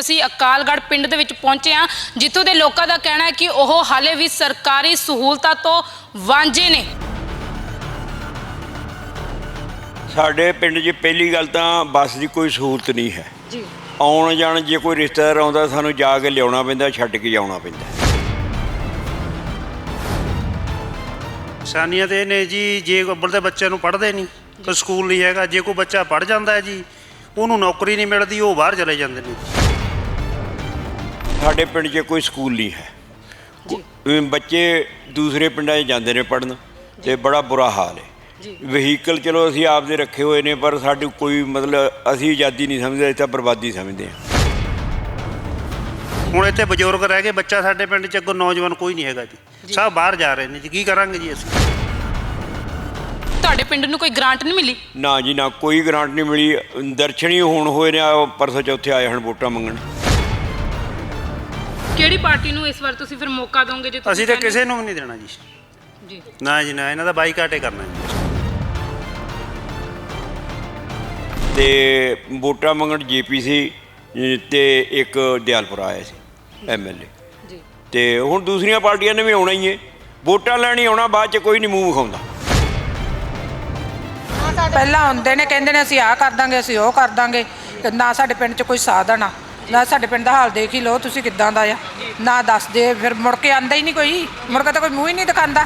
ਅਸੀਂ ਅਕਾਲਗੜ੍ਹ ਪਿੰਡ ਦੇ ਵਿੱਚ ਪਹੁੰਚੇ ਹਾਂ ਜਿੱਥੋਂ ਦੇ ਲੋਕਾਂ ਦਾ ਕਹਿਣਾ ਹੈ ਕਿ ਉਹ ਹਾਲੇ ਵੀ ਸਰਕਾਰੀ ਸਹੂਲਤਾਂ ਤੋਂ ਵਾਂਝੇ ਨੇ। ਸਾਡੇ ਪਿੰਡ 'ਚ ਪਹਿਲੀ ਗੱਲ ਤਾਂ ਬੱਸ ਦੀ ਕੋਈ ਸਹੂਲਤ ਨਹੀਂ ਹੈ। ਜੀ। ਆਉਣ ਜਾਣ ਜੇ ਕੋਈ ਰਿਸ਼ਤੇਦਾਰ ਆਉਂਦਾ ਸਾਨੂੰ ਜਾ ਕੇ ਲਿਆਉਣਾ ਪੈਂਦਾ ਛੱਡ ਕੇ ਜਾਣਾ ਪੈਂਦਾ। ਨਿਸ਼ਾਨੀਆਂ ਤੇ ਇਹ ਨੇ ਜੀ ਜੇ ਅੱਬਲ ਦੇ ਬੱਚੇ ਨੂੰ ਪੜ੍ਹਦੇ ਨਹੀਂ ਕੋਈ ਸਕੂਲ ਨਹੀਂ ਹੈਗਾ ਜੇ ਕੋਈ ਬੱਚਾ ਪੜ੍ਹ ਜਾਂਦਾ ਹੈ ਜੀ ਉਹਨੂੰ ਨੌਕਰੀ ਨਹੀਂ ਮਿਲਦੀ ਉਹ ਬਾਹਰ ਚਲੇ ਜਾਂਦੇ ਨੇ। ਸਾਡੇ ਪਿੰਡ 'ਚ ਕੋਈ ਸਕੂਲ ਨਹੀਂ ਹੈ। ਬੱਚੇ ਦੂਸਰੇ ਪਿੰਡਾਂ 'ਚ ਜਾਂਦੇ ਨੇ ਪੜਨ ਤੇ ਬੜਾ ਬੁਰਾ ਹਾਲ ਹੈ। ਜੀ। ਵਹੀਕਲ ਚਲੋ ਅਸੀਂ ਆਪਦੇ ਰੱਖੇ ਹੋਏ ਨੇ ਪਰ ਸਾਡੀ ਕੋਈ ਮਤਲਬ ਅਸੀਂ ਆਜ਼ਾਦੀ ਨਹੀਂ ਸਮਝਦੇ ਅਸੀਂ ਤਾਂ ਬਰਬਾਦੀ ਸਮਝਦੇ ਹਾਂ। ਹੁਣ ਇੱਥੇ ਬਜ਼ੁਰਗ ਰਹਿ ਗਏ ਬੱਚਾ ਸਾਡੇ ਪਿੰਡ 'ਚ ਅੱਗੋਂ ਨੌਜਵਾਨ ਕੋਈ ਨਹੀਂ ਹੈਗਾ ਜੀ। ਸਭ ਬਾਹਰ ਜਾ ਰਹੇ ਨੇ ਜੀ। ਕੀ ਕਰਾਂਗੇ ਜੀ ਅਸੀਂ? ਤੁਹਾਡੇ ਪਿੰਡ ਨੂੰ ਕੋਈ ਗ੍ਰਾਂਟ ਨਹੀਂ ਮਿਲੀ? ਨਾ ਜੀ ਨਾ ਕੋਈ ਗ੍ਰਾਂਟ ਨਹੀਂ ਮਿਲੀ। ਦਰਸ਼ਨ ਹੋਣ ਹੋਏ ਨੇ ਪਰਸੋਂ ਚੌਥੇ ਆਏ ਹਨ ਵੋਟਾਂ ਮੰਗਣ। ਕਿਹੜੀ ਪਾਰਟੀ ਨੂੰ ਇਸ ਵਾਰ ਤੁਸੀਂ ਫਿਰ ਮੌਕਾ ਦੋਗੇ ਜੇ ਤੁਸੀਂ ਅਸੀਂ ਤਾਂ ਕਿਸੇ ਨੂੰ ਵੀ ਨਹੀਂ ਦੇਣਾ ਜੀ। ਜੀ। ਨਾ ਜੀ ਨਾ ਇਹਨਾਂ ਦਾ ਬਾਈਕਾਟ ਹੀ ਕਰਨਾ ਜੀ। ਤੇ ਵੋਟਾਂ ਮੰਗਣ ਜੀਪੀਸੀ ਤੇ ਇੱਕ ਦਿਆਲਪੁਰ ਆਇਆ ਸੀ ਐਮਐਲਏ ਜੀ। ਤੇ ਹੁਣ ਦੂਸਰੀਆਂ ਪਾਰਟੀਆਂ ਨੇ ਵੀ ਆਉਣਾ ਹੀ ਏ ਵੋਟਾਂ ਲੈਣ ਆਉਣਾ ਬਾਅਦ ਚ ਕੋਈ ਨਹੀਂ ਮੂੰਹ ਵਿਖਾਉਂਦਾ। ਪਹਿਲਾਂ ਆਉਂਦੇ ਨੇ ਕਹਿੰਦੇ ਨੇ ਅਸੀਂ ਆਹ ਕਰ ਦਾਂਗੇ ਅਸੀਂ ਉਹ ਕਰ ਦਾਂਗੇ ਤੇ ਨਾ ਸਾਡੇ ਪਿੰਡ 'ਚ ਕੋਈ ਸਾਧਨ ਆ। ਨਾ ਸਾਡੇ ਪਿੰਡ ਦਾ ਹਾਲ ਦੇਖ ਹੀ ਲਓ ਤੁਸੀਂ ਕਿੱਦਾਂ ਦਾ ਆ। ਨਾ ਦੱਸਦੇ ਫਿਰ ਮੁੜ ਕੇ ਆਂਦਾ ਹੀ ਨਹੀਂ ਕੋਈ। ਮੁੜ ਕੇ ਤਾਂ ਕੋਈ ਮੂੰਹ ਹੀ ਨਹੀਂ ਦਿਖਾਉਂਦਾ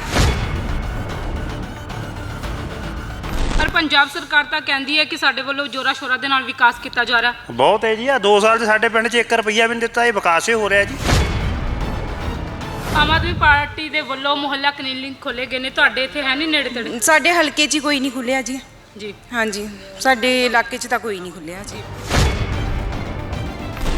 ਪਰ ਪੰਜਾਬ ਸਰਕਾਰ ਤਾਂ ਕਹਿੰਦੀ ਹੈ ਕਿ ਸਾਡੇ ਵੱਲੋਂ ਜੋਰਾ ਸ਼ੋਰਾ ਦੇ ਨਾਲ ਵਿਕਾਸ ਕੀਤਾ ਜਾ ਰਿਹਾ। ਬਹੁਤ ਹੈ ਜੀ ਆ 2 ਸਾਲ 'ਚ ਸਾਡੇ ਪਿੰਡ 'ਚ 1 ਰੁਪਈਆ ਵੀ ਨਹੀਂ ਦਿੱਤਾ ਇਹ ਵਿਕਾਸ ਹੀ ਹੋ ਰਿਹਾ ਜੀ। ਆਮ ਆਦਮੀ ਪਾਰਟੀ ਦੇ ਵੱਲੋਂ ਮੁਹੱਲਾ ਕਲੀਨਿਕ ਖੋਲੇ ਗਏ ਨੇ। ਤੁਹਾਡੇ ਇੱਥੇ ਹੈ ਨਹੀਂ ਨੇੜੇ ਤੇੜੇ ਸਾਡੇ ਹਲਕੇ 'ਚ ਹੀ ਕੋਈ ਨਹੀਂ ਖੁੱਲਿਆ ਜੀ। ਜੀ। ਹਾਂਜੀ ਸਾਡੇ ਇਲਾਕੇ 'ਚ ਤਾਂ ਕੋਈ ਨਹੀਂ ਖੁੱਲਿਆ ਜੀ।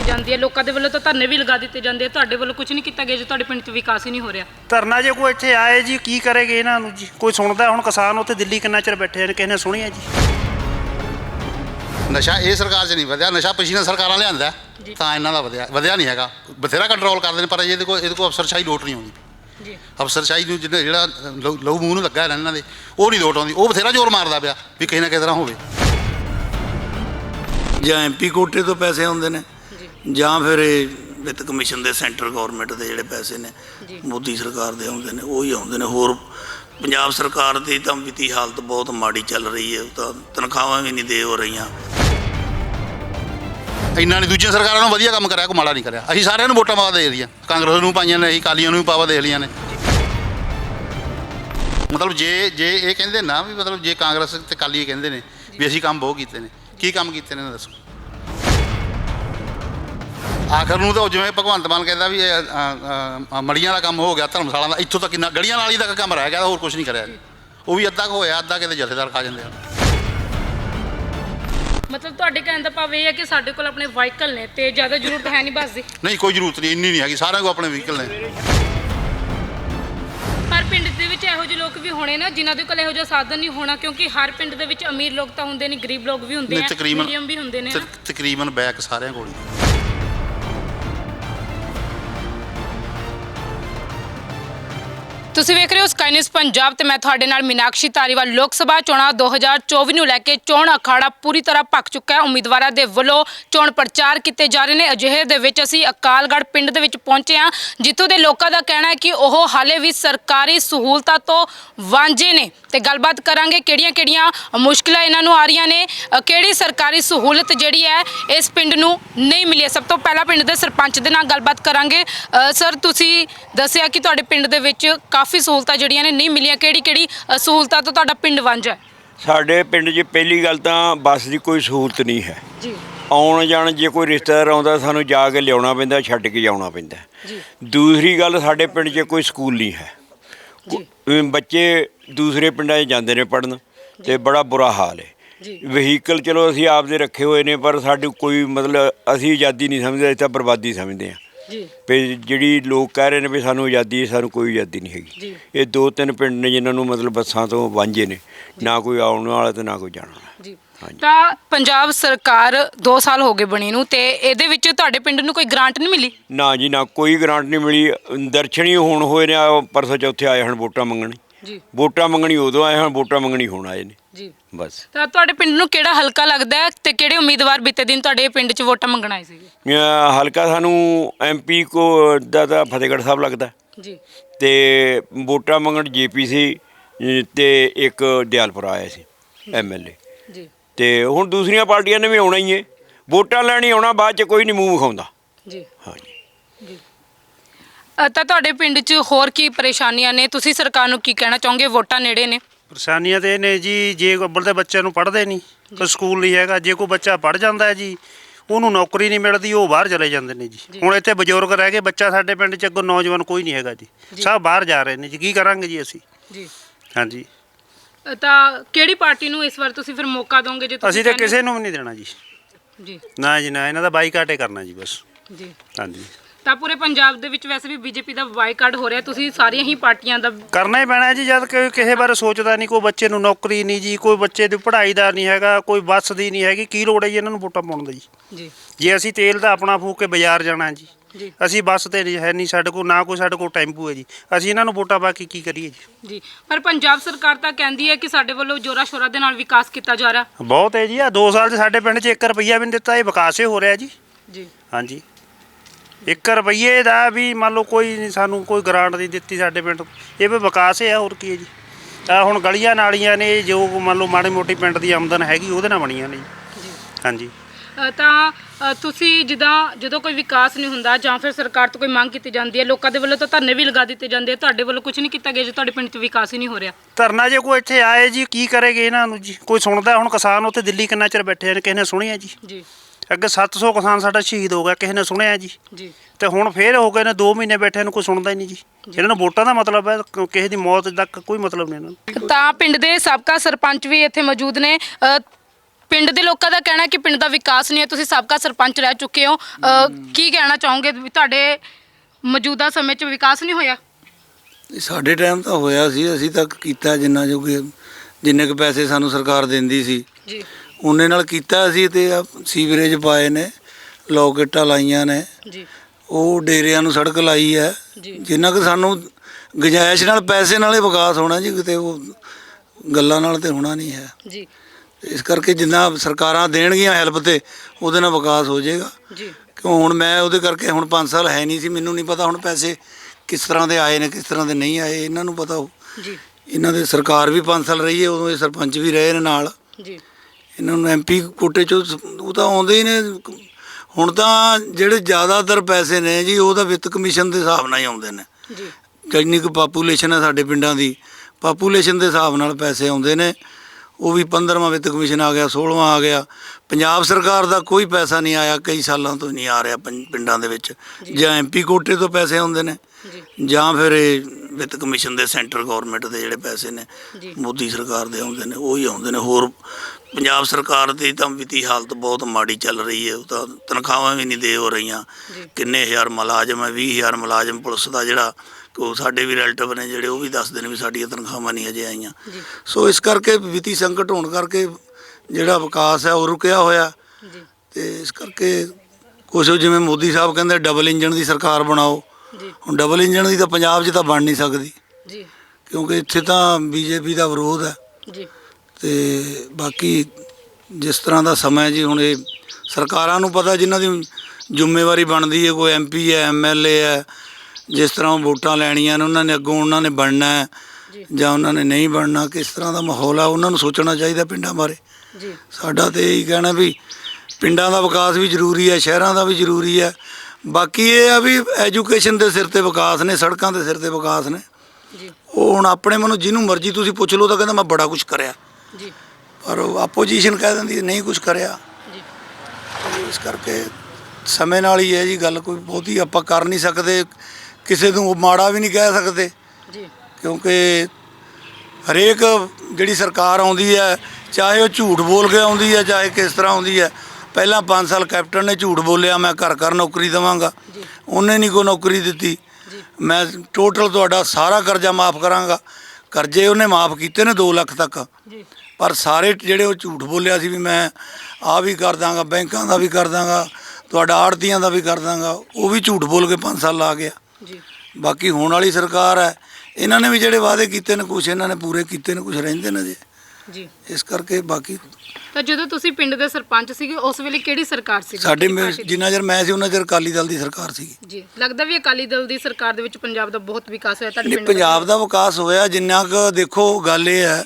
ਜਾਂਦੀ ਹੈ। ਲੋਕਾਂ ਦੇ ਵੱਲੋਂ ਤਾਂ ਧਰਨੇ ਵੀ ਲਗਾ ਦਿੱਤੇ ਜਾਂਦੇ ਆ। ਤੁਹਾਡੇ ਵੱਲੋਂ ਕੁਝ ਨਹੀਂ ਕੀਤਾ ਗਿਆ ਜੇ। ਤੁਹਾਡੇ ਪਿੰਡ 'ਚ ਵਿਕਾਸ ਹੀ ਨਹੀਂ ਹੋ ਰਿਹਾ। ਧਰਨਾ ਜੇ ਕੋਈ ਇੱਥੇ ਆਏ ਜੀ ਕੀ ਕਰੇਗੇ ਇਹਨਾਂ ਨੂੰ ਜੀ? ਕੋਈ ਸੁਣਦਾ ਹੁਣ ਕਿਸਾਨ ਉੱਥੇ ਦਿੱਲੀ ਕਿੰਨਾ ਚਿਰ ਬੈਠੇ ਨੇ ਕਿਸੇ ਨੇ ਸੁਣਿਆ ਜੀ? ਨਸ਼ਾ ਇਹ ਸਰਕਾਰ 'ਚ ਨਹੀਂ ਵਧਿਆ। ਨਸ਼ਾ ਪਿਛਲੀਆਂ ਸਰਕਾਰਾਂ ਲਿਆਂਦਾ। ਤਾਂ ਇਹਨਾਂ ਦਾ ਵਧਿਆ ਵਧਿਆ ਨਹੀਂ ਹੈਗਾ। ਬਥੇਰਾ ਕੰਟਰੋਲ ਕਰਦੇ ਨੇ ਪਰ ਇਹਦੇ ਕੋਲ ਇਹਦੇ ਕੋਲ ਅਫਸਰਸ਼ਾਹੀ ਲੋਟ ਨਹੀਂ ਆਉਂਦੀ। ਜੀ। ਅਫਸਰਸ਼ਾਹੀ ਨੂੰ ਜਿਹੜਾ ਜਿਹੜਾ ਲਹੂ ਲਹੂ ਮੂੰਹ ਨੂੰ ਲੱਗਾ ਇਹਨਾਂ ਦੇ ਉਹ ਨਹੀਂ ਲੋਟ ਆਉਂਦੀ। ਉਹ ਬਥੇਰਾ ਜ਼ੋਰ ਮਾਰਦਾ ਪਿਆ ਵੀ ਕਿਸੇ ਨਾ ਕਿਸੇ ਤਰ੍ਹਾਂ ਹੋਵੇ। ਜਾਂ ਐਮਪੀ ਕੋਟੇ ਤੋਂ ਪੈਸੇ ਆਉਂਦੇ ਨੇ। ਜਾਂ ਫਿਰ ਇਹ ਵਿੱਤ ਕਮਿਸ਼ਨ ਦੇ ਸੈਂਟਰ ਗਵਰਨਮੈਂਟ ਦੇ ਜਿਹੜੇ ਪੈਸੇ ਨੇ ਮੋਦੀ ਸਰਕਾਰ ਦੇ ਆਉਂਦੇ ਨੇ ਉਹ ਹੀ ਆਉਂਦੇ ਨੇ। ਹੋਰ ਪੰਜਾਬ ਸਰਕਾਰ ਦੀ ਤਾਂ ਵਿੱਤੀ ਹਾਲਤ ਬਹੁਤ ਮਾੜੀ ਚੱਲ ਰਹੀ ਹੈ ਤਾਂ ਤਨਖਾਹਾਂ ਵੀ ਨਹੀਂ ਦੇ ਹੋ ਰਹੀਆਂ। ਇੰਨਾ ਨਹੀਂ ਦੂਜੀਆਂ ਸਰਕਾਰਾਂ ਨੂੰ ਵਧੀਆ ਕੰਮ ਕਰਿਆ ਕੋਈ ਮਾੜਾ ਨਹੀਂ ਕਰਿਆ। ਅਸੀਂ ਸਾਰਿਆਂ ਨੂੰ ਵੋਟਾਂ ਪਾ ਦੇ ਲਈਆਂ ਕਾਂਗਰਸ ਨੂੰ ਪਾਈਆਂ ਨੇ ਅਸੀਂ ਕਾਲੀਆਂ ਨੂੰ ਵੀ ਪਾਵਾ ਦੇ ਲਈਆਂ ਨੇ। ਮਤਲਬ ਜੇ ਜੇ ਇਹ ਕਹਿੰਦੇ ਨਾ ਵੀ ਮਤਲਬ ਜੇ ਕਾਂਗਰਸ ਤੇ ਕਾਲੀ ਕਹਿੰਦੇ ਨੇ ਵੀ ਅਸੀਂ ਕੰਮ ਬਹੁਤ ਕੀਤੇ ਨੇ। ਕੀ ਕੰਮ ਕੀਤੇ ਨੇ ਦੱਸੋ? ਆਖਰ ਨੂੰ ਤਾਂ ਉਹ ਜਿਵੇਂ ਭਗਵੰਤ ਮਾਨ ਕਹਿੰਦਾ ਵੀ ਇਹ, ਅ, ਅ, ਮੜੀਆਂ ਦਾ ਕੰਮ ਹੋ ਗਿਆ ਧਰਮਸ਼ਾਲਾ ਦਾ ਇੱਥੋਂ ਤੱਕ ਕਿੰਨਾ ਗਲੀਆਂ ਨਾਲੀ ਤੱਕ ਕੰਮ ਰਹਿ ਗਿਆ ਹੋਰ ਕੁਝ ਨਹੀਂ ਕਰਿਆ ਉਹ ਵੀ ਅੱਧਾ ਕੁ ਹੋਇਆ ਅੱਧਾ ਕਿਤੇ ਜਥੇਦਾਰ ਖਾ ਜਾਂਦੇ ਆ। ਮਤਲਬ ਤੁਹਾਡੇ ਕਹਿਣ ਦਾ ਭਾਵ ਇਹ ਹੈ ਕਿ ਸਾਡੇ ਕੋਲ ਆਪਣੇ ਵਾਹੀਕਲ ਨੇ ਤੇ ਜ਼ਿਆਦਾ ਜ਼ਰੂਰਤ ਹੈ ਨਹੀਂ ਬੱਸ ਦੀ? ਨਹੀਂ ਕੋਈ ਜ਼ਰੂਰਤ ਨਹੀਂ ਇੰਨੀ ਨਹੀਂ ਹੈਗੀ ਸਾਰਿਆਂ ਕੋਲ ਆਪਣੇ ਵਹੀਕਲ ਨੇ। ਪਰ ਪਿੰਡ ਦੇ ਵਿੱਚ ਇਹੋ ਜਿਹੇ ਲੋਕ ਵੀ ਹੋਣੇ ਨਾ ਜਿਨ੍ਹਾਂ ਦੇ ਕੋਲ ਇਹੋ ਜਿਹਾ ਸਾਧਨ ਨਹੀਂ ਹੋਣਾ ਕਿਉਂਕਿ ਹਰ ਪਿੰਡ ਦੇ ਵਿੱਚ ਅਮੀਰ ਲੋਕ ਤਾਂ ਹੁੰਦੇ ਨਹੀਂ ਗਰੀਬ ਲੋਕ ਵੀ ਹੁੰਦੇ ਨਹੀਂ ਆ ਤਕਰੀਬਨ ਮੀਡੀਅਮ ਵੀ ਹੁੰਦੇ ਨੇ ਨਾ। ਤਕ- ਤਕਰੀਬਨ ਬੈਕ ਸਾਰਿਆਂ ਕੋਲ ਹੀ। ਤੁਸੀਂ ਵੇਖ ਰਹੇ ਹੋ ਸਕਾਈ ਨਿਊਜ਼ ਪੰਜਾਬ ਤੇ ਮੈਂ ਤੁਹਾਡੇ ਨਾਲ ਮੀਨਾਕਸ਼ੀ ਧਾਰੀਵਾਲ। ਲੋਕ ਸਭਾ ਚੋਣਾਂ 2024 ਨੂੰ ਲੈ ਕੇ ਚੋਣ ਅਖਾੜਾ ਪੂਰੀ ਤਰ੍ਹਾਂ ਭੱਕ ਚੁੱਕਾ ਹੈ। ਉਮੀਦਵਾਰਾਂ ਦੇ ਵੱਲੋਂ ਚੋਣ ਪ੍ਰਚਾਰ ਕੀਤੇ ਜਾ ਰਹੇ ਨੇ। ਅਜਿਹੇ ਦੇ ਵਿੱਚ ਅਸੀਂ ਅਕਾਲਗੜ੍ਹ ਪਿੰਡ ਦੇ ਵਿੱਚ ਪਹੁੰਚੇ ਹਾਂ ਜਿੱਥੋਂ ਦੇ ਲੋਕਾਂ ਦਾ ਕਹਿਣਾ ਹੈ ਕਿ ਉਹ ਹਾਲੇ ਵੀ ਸਰਕਾਰੀ ਸਹੂਲਤਾਂ ਤੋਂ ਵਾਂਝੇ ਨੇ। ਤੇ ਗੱਲਬਾਤ ਕਰਾਂਗੇ ਕਿਹੜੀਆਂ-ਕਿਹੜੀਆਂ ਮੁਸ਼ਕਲਾਂ ਇਹਨਾਂ ਨੂੰ ਆ ਰਹੀਆਂ ਨੇ। ਅ, ਕਿਹੜੀ ਸਰਕਾਰੀ ਸਹੂਲਤ ਜਿਹੜੀ ਹੈ ਇਸ ਪਿੰਡ ਨੂੰ ਨਹੀਂ ਮਿਲੀ ਹੈ। ਸਭ ਤੋਂ ਪਹਿਲਾਂ ਪਿੰਡ ਦੇ ਸਰਪੰਚ ਦੇ ਨਾਲ ਗੱਲਬਾਤ ਕਰਾਂਗੇ। ਅ, ਸਰ ਤੁਸੀਂ ਦੱਸਿਆ ਕਿ ਤੁਹਾਡੇ ਪਿੰਡ ਦੇ ਵਿੱਚ ਕਾਫੀ ਸਹੂਲਤਾਂ ਜਿਹੜੀਆਂ ਨੇ ਨਹੀਂ ਮਿਲੀਆਂ ਕਿਹੜੀ-ਕਿਹੜੀ ਅ, ਸਹੂਲਤਾਂ ਤੋਂ ਤੁਹਾਡਾ ਪਿੰਡ ਵਾਂਝਾ ਹੈ? ਸਾਡੇ ਪਿੰਡ 'ਚ ਪਹਿਲੀ ਗੱਲ ਤਾਂ ਬੱਸ ਦੀ ਕੋਈ ਸਹੂਲਤ ਨਹੀਂ ਹੈ। ਜੀ। ਆਉਣ ਜਾਣ ਜੇ ਕੋਈ ਰਿਸ਼ਤੇਦਾਰ ਆਉਂਦਾ ਸਾਨੂੰ ਜਾ ਕੇ ਲਿਆਉਣਾ ਪੈਂਦਾ ਛੱਡ ਕੇ ਜਾਣਾ ਪੈਂਦਾ। ਜੀ। ਦੂਸਰੀ ਗੱਲ ਸਾਡੇ ਪਿੰਡ 'ਚ ਕੋਈ ਸਕੂਲ ਨਹੀਂ ਹੈ। ਬੱਚੇ ਦੂਸਰੇ ਪਿੰਡਾਂ 'ਚ ਜਾਂਦੇ ਨੇ ਪੜਨ ਤੇ ਬੜਾ ਬੁਰਾ ਹਾਲ ਹੈ। ਜੀ। ਵਹੀਕਲ ਚਲੋ ਅਸੀਂ ਆਪਦੇ ਰੱਖੇ ਹੋਏ ਨੇ ਪਰ ਸਾਡੀ ਕੋਈ ਮਤਲਬ ਅਸੀਂ ਆਜ਼ਾਦੀ ਨਹੀਂ ਸਮਝਦੇ ਅਸੀਂ ਤਾਂ ਬਰਬਾਦੀ ਸਮਝਦੇ ਹਾਂ। ਜੀ। ਵੀ ਜਿਹੜੀ ਲੋਕ ਕਹਿ ਰਹੇ ਨੇ ਵੀ ਸਾਨੂੰ ਆਜ਼ਾਦੀ ਹੈ ਸਾਨੂੰ ਕੋਈ ਆਜ਼ਾਦੀ ਨਹੀਂ ਹੈਗੀ। ਇਹ ਦੋ ਤਿੰਨ ਪਿੰਡ ਨੇ ਜਿਨ੍ਹਾਂ ਨੂੰ ਮਤਲਬ ਬੱਸਾਂ ਤੋਂ ਵਾਂਝੇ ਨੇ। ਨਾ ਕੋਈ ਆਉਣ ਵਾਲਾ ਤੇ ਨਾ ਕੋਈ ਜਾਣ ਵਾਲਾ। ਜੀ। ਤਾਂ ਪੰਜਾਬ ਸਰਕਾਰ 2 ਸਾਲ ਹੋ ਗਏ ਬਣੀ ਨੂੰ ਤੇ ਇਹਦੇ ਵਿੱਚ ਤੁਹਾਡੇ ਪਿੰਡ ਨੂੰ ਕੋਈ ਗ੍ਰਾਂਟ ਨਹੀਂ ਮਿਲੀ? ਨਾ ਜੀ ਨਾ ਕੋਈ ਗ੍ਰਾਂਟ ਨਹੀਂ ਮਿਲੀ। ਦਰਸ਼ਨ ਹੋਣ ਹੋਏ ਨੇ ਪਰਸੋਂ ਚੌਥੇ ਆਏ ਹਨ ਵੋਟਾਂ ਮੰਗਣ। ਜੀ। ਵੋਟਾਂ ਮੰਗਣੀ ਉਦੋਂ ਆਏ ਹਨ ਵੋਟਾਂ ਮੰਗਣੀ ਹੁਣ ਆਏ ਨੇ। ਬਸ। ਤਾਂ ਤੁਹਾਡੇ ਪਿੰਡ ਨੂੰ ਕਿਹੜਾ ਹਲਕਾ ਲੱਗਦਾ ਹੈ ਤੇ ਕਿਹੜੇ ਉਮੀਦਵਾਰ ਬੀਤੇ ਦਿਨ ਤੁਹਾਡੇ ਪਿੰਡ 'ਚ ਵੋਟਾਂ ਮੰਗਣ ਆਏ ਸੀਗੇ? ਅਹ ਹਲਕਾ ਸਾਨੂੰ ਐਮਪੀ ਕੋ ਦਾ ਤਾਂ ਫਤਿਹਗੜ੍ਹ ਸਾਹਿਬ ਲੱਗਦਾ ਜੀ। ਤੇ ਵੋਟਾਂ ਮੰਗਣ ਜੀਪੀਸੀ ਤੇ ਇੱਕ ਦਿਆਲਪੁਰ ਆਇਆ ਸੀ ਐਮਐਲਏ ਜੀ। ਤੇ ਹੁਣ ਦੂਸਰੀਆਂ ਪਾਰਟੀਆਂ ਨੇ ਵੀ ਆਉਣਾ ਹੀ ਏ ਵੋਟਾਂ ਲੈਣੀ ਆਉਣਾ ਬਾਅਦ ਚ ਕੋਈ ਨਹੀਂ ਮੂੰਹ ਵਿਖਾਉਂਦਾ। ਜੀ। ਹਾਂਜੀ। ਅ, ਤਾਂ ਤੁਹਾਡੇ ਪਿੰਡ 'ਚ ਹੋਰ ਕੀ ਪਰੇਸ਼ਾਨੀਆਂ ਨੇ? ਤੁਸੀਂ ਸਰਕਾਰ ਨੂੰ ਕੀ ਕਹਿਣਾ ਚਾਹੋਗੇ? ਵੋਟਾਂ ਨੇੜੇ ਨੇ। ਪਰੇਸ਼ਾਨੀਆਂ ਤੇ ਇਹ ਨੇ ਜੀ ਜੇ ਅੱਬਲ ਦੇ ਬੱਚੇ ਨੂੰ ਪੜ੍ਹਦੇ ਨਹੀਂ ਕੋਈ ਸਕੂਲ ਨਹੀਂ ਹੈਗਾ ਜੇ ਕੋਈ ਬੱਚਾ ਪੜ੍ਹ ਜਾਂਦਾ ਹੈ ਜੀ ਉਹਨੂੰ ਨੌਕਰੀ ਨਹੀਂ ਮਿਲਦੀ ਉਹ ਬਾਹਰ ਚਲੇ ਜਾਂਦੇ ਨੇ ਜੀ। ਹੁਣ ਇੱਥੇ ਬਜ਼ੁਰਗ ਰਹਿ ਗਏ ਬੱਚਾ ਸਾਡੇ ਪਿੰਡ 'ਚ ਅੱਗੋਂ ਨੌਜਵਾਨ ਕੋਈ ਨਹੀਂ ਹੈਗਾ ਜੀ। ਸਭ ਬਾਹਰ ਜਾ ਰਹੇ ਨੇ ਜੀ ਕੀ ਕਰਾਂਗੇ ਜੀ ਅਸੀਂ? ਜੀ। ਹਾਂਜੀ। ਤਾਂ ਕਿਹੜੀ ਪਾਰਟੀ ਨੂੰ ਇਸ ਵਾਰ ਤੁਸੀਂ ਫਿਰ ਮੌਕਾ ਦੋਗੇ ਜੇ ਤੁਸੀਂ ਅਸੀਂ ਤਾਂ ਕਹਿੰਦੇ- ਕਿਸੇ ਨੂੰ ਵੀ ਨਹੀਂ ਦੇਣਾ ਜੀ। ਜੀ। ਨਾ ਜੀ ਨਾ ਇਹਨਾਂ ਦਾ ਬਾਈਕਾਟ ਹੀ ਕਰਨਾ ਜੀ ਬਸ। ਜੀ। ਹਾਂਜੀ। ਤਾਂ ਪੂਰੇ ਪੰਜਾਬ ਦੇ ਵਿੱਚ ਵੈਸੇ ਵੀ ਬੀਜੇਪੀ ਦਾ ਬਾਈਕਾਟ ਹੋ ਰਿਹਾ ਤੁਸੀਂ ਸਾਰੀਆਂ ਹੀ ਪਾਰਟੀਆਂ ਦਾ ਕਰਨਾ ਹੀ ਪੈਣਾ ਜੀ ਜਦ ਕਿ ਕਿਸੇ ਬਾਰੇ ਸੋਚਦਾ ਨਹੀਂ ਕੋਈ ਬੱਚੇ ਨੂੰ ਨੌਕਰੀ ਨਹੀਂ ਜੀ ਕੋਈ ਬੱਚੇ ਦੀ ਪੜ੍ਹਾਈ ਦਾ ਨਹੀਂ ਹੈਗਾ ਕੋਈ ਬੱਸ ਦੀ ਨਹੀਂ ਹੈਗੀ ਕੀ ਲੋੜ ਹੈ ਜੀ ਇਹਨਾਂ ਨੂੰ ਵੋਟਾਂ ਪਾਉਣ ਦੀ? ਜੀ। ਜੀ ਜੇ ਅਸੀਂ ਤੇਲ ਦਾ ਆਪਣਾ ਫੂਕ ਕੇ ਬਾਜ਼ਾਰ ਜਾਣਾ ਜੀ ਜੀ। ਅਸੀਂ ਬੱਸ ਤੇ ਨਹੀਂ ਹੈ ਨਹੀਂ ਸਾਡੇ ਕੋਲ ਨਾ ਕੋਈ ਸਾਡੇ ਕੋਲ ਟੈਂਪੂ ਹੈ ਜੀ ਅਸੀਂ ਇਹਨਾਂ ਨੂੰ ਵੋਟਾਂ ਪਾ ਕੇ ਕੀ ਕਰੀਏ ਜੀ? ਜੀ। ਪਰ ਪੰਜਾਬ ਸਰਕਾਰ ਤਾਂ ਕਹਿੰਦੀ ਹੈ ਕਿ ਸਾਡੇ ਵੱਲੋਂ ਜੋਰਾ ਸ਼ੋਰਾ ਦੇ ਨਾਲ ਵਿਕਾਸ ਕੀਤਾ ਜਾ ਰਿਹਾ। ਬਹੁਤ ਹੈ ਜੀ ਆ 2 ਸਾਲ 'ਚ ਸਾਡੇ ਪਿੰਡ 'ਚ 1 ਰੁਪਈਆ ਵੀ ਨਹੀਂ ਦਿੱਤਾ ਇਹ ਵਿਕਾਸ ਹੀ ਹੋ ਰਿਹਾ ਜੀ। ਜੀ। ਹਾਂਜੀ। 1 ਰੁਪਈਏ ਦਾ ਵੀ ਮੰਨ ਲਓ ਕੋਈ ਨਹੀਂ ਸਾਨੂੰ ਕੋਈ ਗ੍ਰਾਂਟ ਨਹੀਂ ਦਿੱਤੀ ਸਾਡੇ ਪਿੰਡ ਇਹ ਵੀ ਵਿਕਾਸ ਹੀ ਹੋਰ ਕੀ ਹੈ ਜੀ। ਆ ਹੁਣ ਗਲੀਆਂ ਨਾਲੀਆਂ ਨੇ ਜੋ ਮੰਨ ਲਓ ਮਾੜੀ ਮੋਟੀ ਪਿੰਡ ਦੀ ਆਮਦਨ ਹੈਗੀ ਉਹਦੇ ਨਾਲ ਬਣੀਆਂ ਨੇ ਜੀ। ਹਾਂਜੀ। ਤਾਂ ਅ, ਤੁਸੀਂ ਜਿੱਦਾਂ ਜਦੋਂ ਕੋਈ ਵਿਕਾਸ ਨਹੀਂ ਹੁੰਦਾ ਜਾਂ ਫਿਰ ਸਰਕਾਰ ਤੋਂ ਕੋਈ ਮੰਗ ਕੀਤੀ ਜਾਂਦੀ ਹੈ ਲੋਕਾਂ ਦੇ ਵੱਲੋਂ ਤਾਂ ਧਰਨੇ ਵੀ ਲਗਾ ਦਿੱਤੇ ਜਾਂਦੇ ਆ ਤੁਹਾਡੇ ਵੱਲੋਂ ਕੁਝ ਨਹੀਂ ਕੀਤਾ ਗਿਆ ਜੇ ਤੁਹਾਡੇ ਪਿੰਡ 'ਚ ਵਿਕਾਸ ਹੀ ਨਹੀਂ ਹੋ ਰਿਹਾ? ਧਰਨਾ ਜੇ ਕੋਈ ਇੱਥੇ ਆਏ ਜੀ ਕੀ ਕਰੇਗੇ ਇਹਨਾਂ ਨੂੰ ਜੀ? ਕੋਈ ਸੁਣਦਾ ਹੁਣ ਕਿਸਾਨ ਉੱਥੇ ਦਿੱਲੀ ਕਿੰਨਾ ਚਿਰ ਬੈਠੇ ਨੇ ਕਿਸੇ ਨੇ ਸੁਣਿਆ ਜੀ? ਜੀ। ਅੱਗੇ 700 ਕਿਸਾਨ ਸਾਡਾ ਸ਼ਹੀਦ ਹੋ ਗਿਆ ਕਿਸੇ ਨੇ ਸੁਣਿਆ ਜੀ? ਜੀ। ਤੇ ਹੁਣ ਫੇਰ ਹੋ ਗਏ ਨੇ 2 ਮਹੀਨੇ ਬੈਠੇ ਨੂੰ ਕੋਈ ਸੁਣਦਾ ਹੀ ਨਹੀਂ ਜੀ। ਇਹਨਾਂ ਨੂੰ ਵੋਟਾਂ ਦਾ ਮਤਲਬ ਹੈ ਕਿਸੇ ਦੀ ਮੌਤ ਤੱਕ ਕੋਈ ਮਤਲਬ ਨਹੀਂ ਇਹਨਾਂ ਨੂੰ। ਤਾਂ ਪਿੰਡ ਦੇ ਸਾਬਕਾ ਸਰਪੰਚ ਵੀ ਇੱਥੇ ਮੌਜੂਦ ਨੇ। ਪਿੰਡ ਦੇ ਲੋਕਾਂ ਦਾ ਕਹਿਣਾ ਕਿ ਪਿੰਡ ਦਾ ਵਿਕਾਸ ਨਹੀਂ ਹੈ ਤੁਸੀਂ ਸਾਬਕਾ ਸਰਪੰਚ ਰਹਿ ਚੁੱਕੇ ਹੋ। ਕੀ ਕਹਿਣਾ ਚਾਹੋਗੇ ਵੀ ਤੁਹਾਡੇ ਮੌਜੂਦਾ ਸਮੇਂ 'ਚ ਵਿਕਾਸ ਨਹੀਂ ਹੋਇਆ? ਸਾਡੇ ਟਾਈਮ ਤਾਂ ਹੋਇਆ ਸੀ ਅਸੀਂ ਤਾਂ ਕੀਤਾ ਜਿੰਨਾ ਜੋ ਕਿ ਜਿੰਨੇ ਕੁ ਪੈਸੇ ਸਾਨੂੰ ਸਰਕਾਰ ਦਿੰਦੀ ਸੀ। ਜੀ। ਉਹਨੇ ਨਾਲ ਕੀਤਾ ਅਸੀਂ ਤੇ ਆਹ ਸੀਵਰੇਜ ਪਾਏ ਨੇ ਲੋਕੇਟਾਂ ਲਾਈਆਂ ਨੇ। ਜੀ। ਉਹ ਡੇਰਿਆਂ ਨੂੰ ਸੜਕ ਲਾਈ ਹੈ। ਜੀ। ਜਿੰਨਾ ਕਿ ਸਾਨੂੰ ਗੁੰਜਾਇਸ਼ ਨਾਲ ਪੈਸੇ ਨਾਲੇ ਵਿਕਾਸ ਹੋਣਾ ਜੀ ਕਿਤੇ ਉਹ ਗੱਲਾਂ ਨਾਲ ਤੇ ਹੋਣਾ ਨਹੀਂ ਹੈ। ਜੀ। ਇਸ ਕਰਕੇ ਜਿੰਨਾ ਸਰਕਾਰਾਂ ਦੇਣਗੀਆਂ ਹੈਲਪ ਤੇ ਉਹਦੇ ਨਾਲ ਵਿਕਾਸ ਹੋ ਜਾਏਗਾ। ਜੀ। ਕਿਉਂ ਹੁਣ ਮੈਂ ਉਹਦੇ ਕਰਕੇ ਹੁਣ 5 ਸਾਲ ਹੈ ਨਹੀਂ ਸੀ ਮੈਨੂੰ ਨਹੀਂ ਪਤਾ ਹੁਣ ਪੈਸੇ ਕਿਸ ਤਰ੍ਹਾਂ ਦੇ ਆਏ ਨੇ ਕਿਸ ਤਰ੍ਹਾਂ ਦੇ ਨਹੀਂ ਆਏ ਇਹਨਾਂ ਨੂੰ ਪਤਾ ਹੋ। ਜੀ। ਇਹਨਾਂ ਦੇ ਸਰਕਾਰ ਵੀ 5 ਸਾਲ ਰਹੀ ਹੈ ਉਦੋਂ ਇਹ ਸਰਪੰਚ ਵੀ ਰਹੇ ਨੇ ਨਾਲ। ਜੀ। ਇਹਨਾਂ ਨੂੰ ਐਮਪੀ ਕੋਟੇ ਚੋਂ ਉਹ ਤਾਂ ਆਉਂਦੇ ਹੀ ਨੇ। ਹੁਣ ਤਾਂ ਜਿਹੜੇ ਜ਼ਿਆਦਾਤਰ ਪੈਸੇ ਨੇ ਜੀ ਉਹ ਤਾਂ ਵਿੱਤ ਕਮਿਸ਼ਨ ਦੇ ਹਿਸਾਬ ਨਾਲ ਹੀ ਆਉਂਦੇ ਨੇ। ਜੀ। ਜਿੰਨੀ ਕੁ ਪਾਪੂਲੇਸ਼ਨ ਹੈ ਸਾਡੇ ਪਿੰਡਾਂ ਦੀ। ਪਾਪੂਲੇਸ਼ਨ ਦੇ ਹਿਸਾਬ ਨਾਲ ਪੈਸੇ ਆਉਂਦੇ ਨੇ। ਉਹ ਵੀ 15ਵਾਂ ਵਿੱਤ ਕਮਿਸ਼ਨ ਆ ਗਿਆ 16ਵਾਂ ਆ ਗਿਆ। ਪੰਜਾਬ ਸਰਕਾਰ ਦਾ ਕੋਈ ਪੈਸਾ ਨਹੀਂ ਆਇਆ ਕਈ ਸਾਲਾਂ ਤੋਂ ਨਹੀਂ ਆ ਰਿਹਾ ਪਿੰਡਾਂ ਦੇ ਵਿੱਚ। ਜਾਂ। ਐਮਪੀ ਕੋਟੇ ਤੋਂ ਪੈਸੇ ਆਉਂਦੇ ਨੇ। ਜਾਂ ਫਿਰ ਇਹ ਵਿੱਤ ਕਮਿਸ਼ਨ ਦੇ ਸੈਂਟਰ ਗਵਰਨਮੈਂਟ ਦੇ ਜਿਹੜੇ ਪੈਸੇ ਨੇ। ਮੋਦੀ ਸਰਕਾਰ ਦੇ ਆਉਂਦੇ ਨੇ ਉਹ ਹੀ ਆਉਂਦੇ ਨੇ। ਹੋਰ ਪੰਜਾਬ ਸਰਕਾਰ ਦੀ ਤਾਂ ਵਿੱਤੀ ਹਾਲਤ ਬਹੁਤ ਮਾੜੀ ਚੱਲ ਰਹੀ ਹੈ ਉਹ ਤਾਂ ਤਨਖਾਹਾਂ ਵੀ ਨਹੀਂ ਦੇ ਹੋ ਰਹੀਆਂ। ਕਿੰਨੇ ਹਜ਼ਾਰ ਮੁਲਾਜ਼ਮ ਹੈ 20000 ਮੁਲਾਜ਼ਮ ਪੁਲਿਸ ਦਾ ਜਿਹੜਾ ਉਹ ਸਾਡੇ ਵੀ ਰਿਲੇਟਿਵ ਨੇ ਜਿਹੜੇ ਉਹ ਵੀ ਦੱਸਦੇ ਨੇ ਵੀ ਸਾਡੀਆਂ ਤਨਖਾਹਾਂ ਨਹੀਂ ਅਜੇ ਆਈਆਂ। ਸੋ ਇਸ ਕਰਕੇ ਵਿੱਤੀ ਸੰਕਟ ਹੋਣ ਕਰਕੇ ਜਿਹੜਾ ਵਿਕਾਸ ਹੈ ਉਹ ਰੁਕਿਆ ਹੋਇਆ। ਤੇ ਇਸ ਕਰਕੇ ਕੁਛ ਜਿਵੇਂ ਮੋਦੀ ਸਾਹਿਬ ਕਹਿੰਦੇ ਡਬਲ ਇੰਜਨ ਦੀ ਸਰਕਾਰ ਬਣਾਓ। ਜੀ। ਹੁਣ ਡਬਲ ਇੰਜਨ ਦੀ ਤਾਂ ਪੰਜਾਬ 'ਚ ਤਾਂ ਬਣ ਨਹੀਂ ਸਕਦੀ। ਜੀ। ਕਿਉਂਕਿ ਇੱਥੇ ਤਾਂ ਬੀਜੇਪੀ ਦਾ ਵਿਰੋਧ ਹੈ। ਜੀ। ਤੇ ਬਾਕੀ ਜਿਸ ਤਰ੍ਹਾਂ ਦਾ ਸਮਾਂ ਹੈ ਜੀ ਹੁਣ ਇਹ ਸਰਕਾਰਾਂ ਨੂੰ ਪਤਾ ਜਿਨ੍ਹਾਂ ਦੀ ਜ਼ਿੰਮੇਵਾਰੀ ਬਣਦੀ ਹੈ ਕੋਈ ਐਮਪੀ ਹੈ ਐਮਐਲਏ ਹੈ ਜਿਸ ਤਰ੍ਹਾਂ ਉਹ ਵੋਟਾਂ ਲੈਣੀਆਂ ਨੇ ਉਹਨਾਂ ਨੇ ਅੱਗੋਂ ਉਹਨਾਂ ਨੇ ਬਣਨਾ ਹੈ ਜਾਂ। ਉਹਨਾਂ ਨੇ ਨਹੀਂ ਬਣਨਾ ਕਿਸ ਤਰ੍ਹਾਂ ਦਾ ਮਾਹੌਲ ਹੈ ਉਹਨਾਂ ਨੂੰ ਸੋਚਣਾ ਚਾਹੀਦਾ ਪਿੰਡਾਂ ਬਾਰੇ। ਜੀ। ਸਾਡਾ ਤੇ ਇਹੀ ਕਹਿਣਾ ਵੀ ਪਿੰਡਾਂ ਦਾ ਵਿਕਾਸ ਵੀ ਜ਼ਰੂਰੀ ਹੈ ਸ਼ਹਿਰਾਂ ਦਾ ਵੀ ਜ਼ਰੂਰੀ ਹੈ ਬਾਕੀ ਇਹ ਆ ਵੀ ਐਜੂਕੇਸ਼ਨ ਦੇ ਸਿਰ ਤੇ ਵਿਕਾਸ ਨੇ ਸੜਕਾਂ ਦੇ ਸਿਰ ਤੇ ਵਿਕਾਸ ਨੇ। ਜੀ। ਉਹ ਹੁਣ ਆਪਣੇ ਮਨੋਂ ਜਿਹਨੂੰ ਮਰਜ਼ੀ ਤੁਸੀਂ ਪੁੱਛ ਲਓ ਤਾਂ ਕਹਿੰਦਾ ਮੈਂ ਬੜਾ ਕੁਝ ਕਰਿਆ। ਜੀ। ਪਰ ਆਪੋਜੀਸ਼ਨ ਕਹਿ ਦਿੰਦੀ ਨਹੀਂ ਕੁਝ ਕਰਿਆ। ਜੀ। ਇਸ ਕਰਕੇ ਸਮੇਂ ਨਾਲ ਹੀ ਹੈ ਜੀ ਗੱਲ ਕੋਈ ਬਹੁਤੀ ਆਪਾਂ ਕਰ ਨਹੀਂ ਸਕਦੇ ਕਿਸੇ ਨੂੰ ਮਾੜਾ ਵੀ ਨਹੀਂ ਕਹਿ ਸਕਦੇ। ਜੀ। ਕਿਉਂਕਿ ਹਰੇਕ ਜਿਹੜੀ ਸਰਕਾਰ ਆਉਂਦੀ ਹੈ ਚਾਹੇ ਉਹ ਝੂਠ ਬੋਲ ਕੇ ਆਉਂਦੀ ਹੈ ਚਾਹੇ ਕਿਸ ਤਰ੍ਹਾਂ ਆਉਂਦੀ ਹੈ ਪਹਿਲਾਂ 5 ਸਾਲ ਕੈਪਟਨ ਨੇ ਝੂਠ ਬੋਲਿਆ ਮੈਂ ਘਰ ਘਰ ਨੌਕਰੀ ਦੇਵਾਂਗਾ। ਉਹਨੇ ਨਹੀਂ ਕੋਈ ਨੌਕਰੀ ਦਿੱਤੀ। ਮੈਂ ਟੋਟਲ ਤੁਹਾਡਾ ਸਾਰਾ ਕਰਜ਼ਾ ਮਾਫ ਕਰਾਂਗਾ। ਕਰਜ਼ੇ ਉਹਨੇ ਮਾਫ ਕੀਤੇ ਨੇ 2 ਲੱਖ ਤੱਕ। ਪਰ ਸਾਰੇ ਜਿਹੜੇ ਉਹ ਝੂਠ ਬੋਲਿਆ ਸੀ ਵੀ ਮੈਂ ਆ ਵੀ ਕਰ ਦਾਂਗਾ ਬੈਂਕਾਂ ਦਾ ਵੀ ਕਰ ਦਾਂਗਾ ਤੁਹਾਡਾ ਆੜਤੀਆਂ ਦਾ ਵੀ ਕਰ ਦਾਂਗਾ ਉਹ ਵੀ ਝੂਠ ਬੋਲ ਕੇ 5 ਸਾਲ ਲਾ ਗਿਆ। ਬਾਕੀ ਹੋਣ ਵਾਲੀ ਸਰਕਾਰ ਹੈ। ਇਹਨਾਂ ਨੇ ਵੀ ਜਿਹੜੇ ਵਾਅਦੇ ਕੀਤੇ ਨੇ ਕੁਛ ਇਹਨਾਂ ਨੇ ਪੂਰੇ ਕੀਤੇ ਨੇ ਕੁਛ ਰਹਿੰਦੇ ਨੇ ਜੇ ਜੀ। ਇਸ ਕਰਕੇ ਬਾਕੀ ਤਾਂ ਜਦੋਂ ਤੁਸੀਂ ਪਿੰਡ ਦੇ ਸਰਪੰਚ ਸੀਗੇ ਉਸ ਵੇਲੇ ਕਿਹੜੀ ਸਰਕਾਰ ਸੀ ਸਾਡੇ ਮੇ- ਜਿੰਨਾ ਚਿਰ ਮੈਂ ਸੀ ਉਹਨਾਂ ਚਿਰ ਅਕਾਲੀ ਦਲ ਦੀ ਸਰਕਾਰ ਸੀ ਜੀ। ਲੱਗਦਾ ਵੀ ਅਕਾਲੀ ਦਲ ਦੀ ਸਰਕਾਰ ਦੇ ਵਿੱਚ ਪੰਜਾਬ ਦਾ ਬਹੁਤ ਵਿਕਾਸ ਹੋਇਆ ਤੁਹਾਡੇ ਨਹੀਂ ਪਿੰਡ ਦਾ? ਪੰਜਾਬ ਦਾ ਵਿਕਾਸ ਹੋਇਆ ਜਿੰਨਾ ਕੁ ਦੇਖੋ ਗੱਲ ਇਹ ਹੈ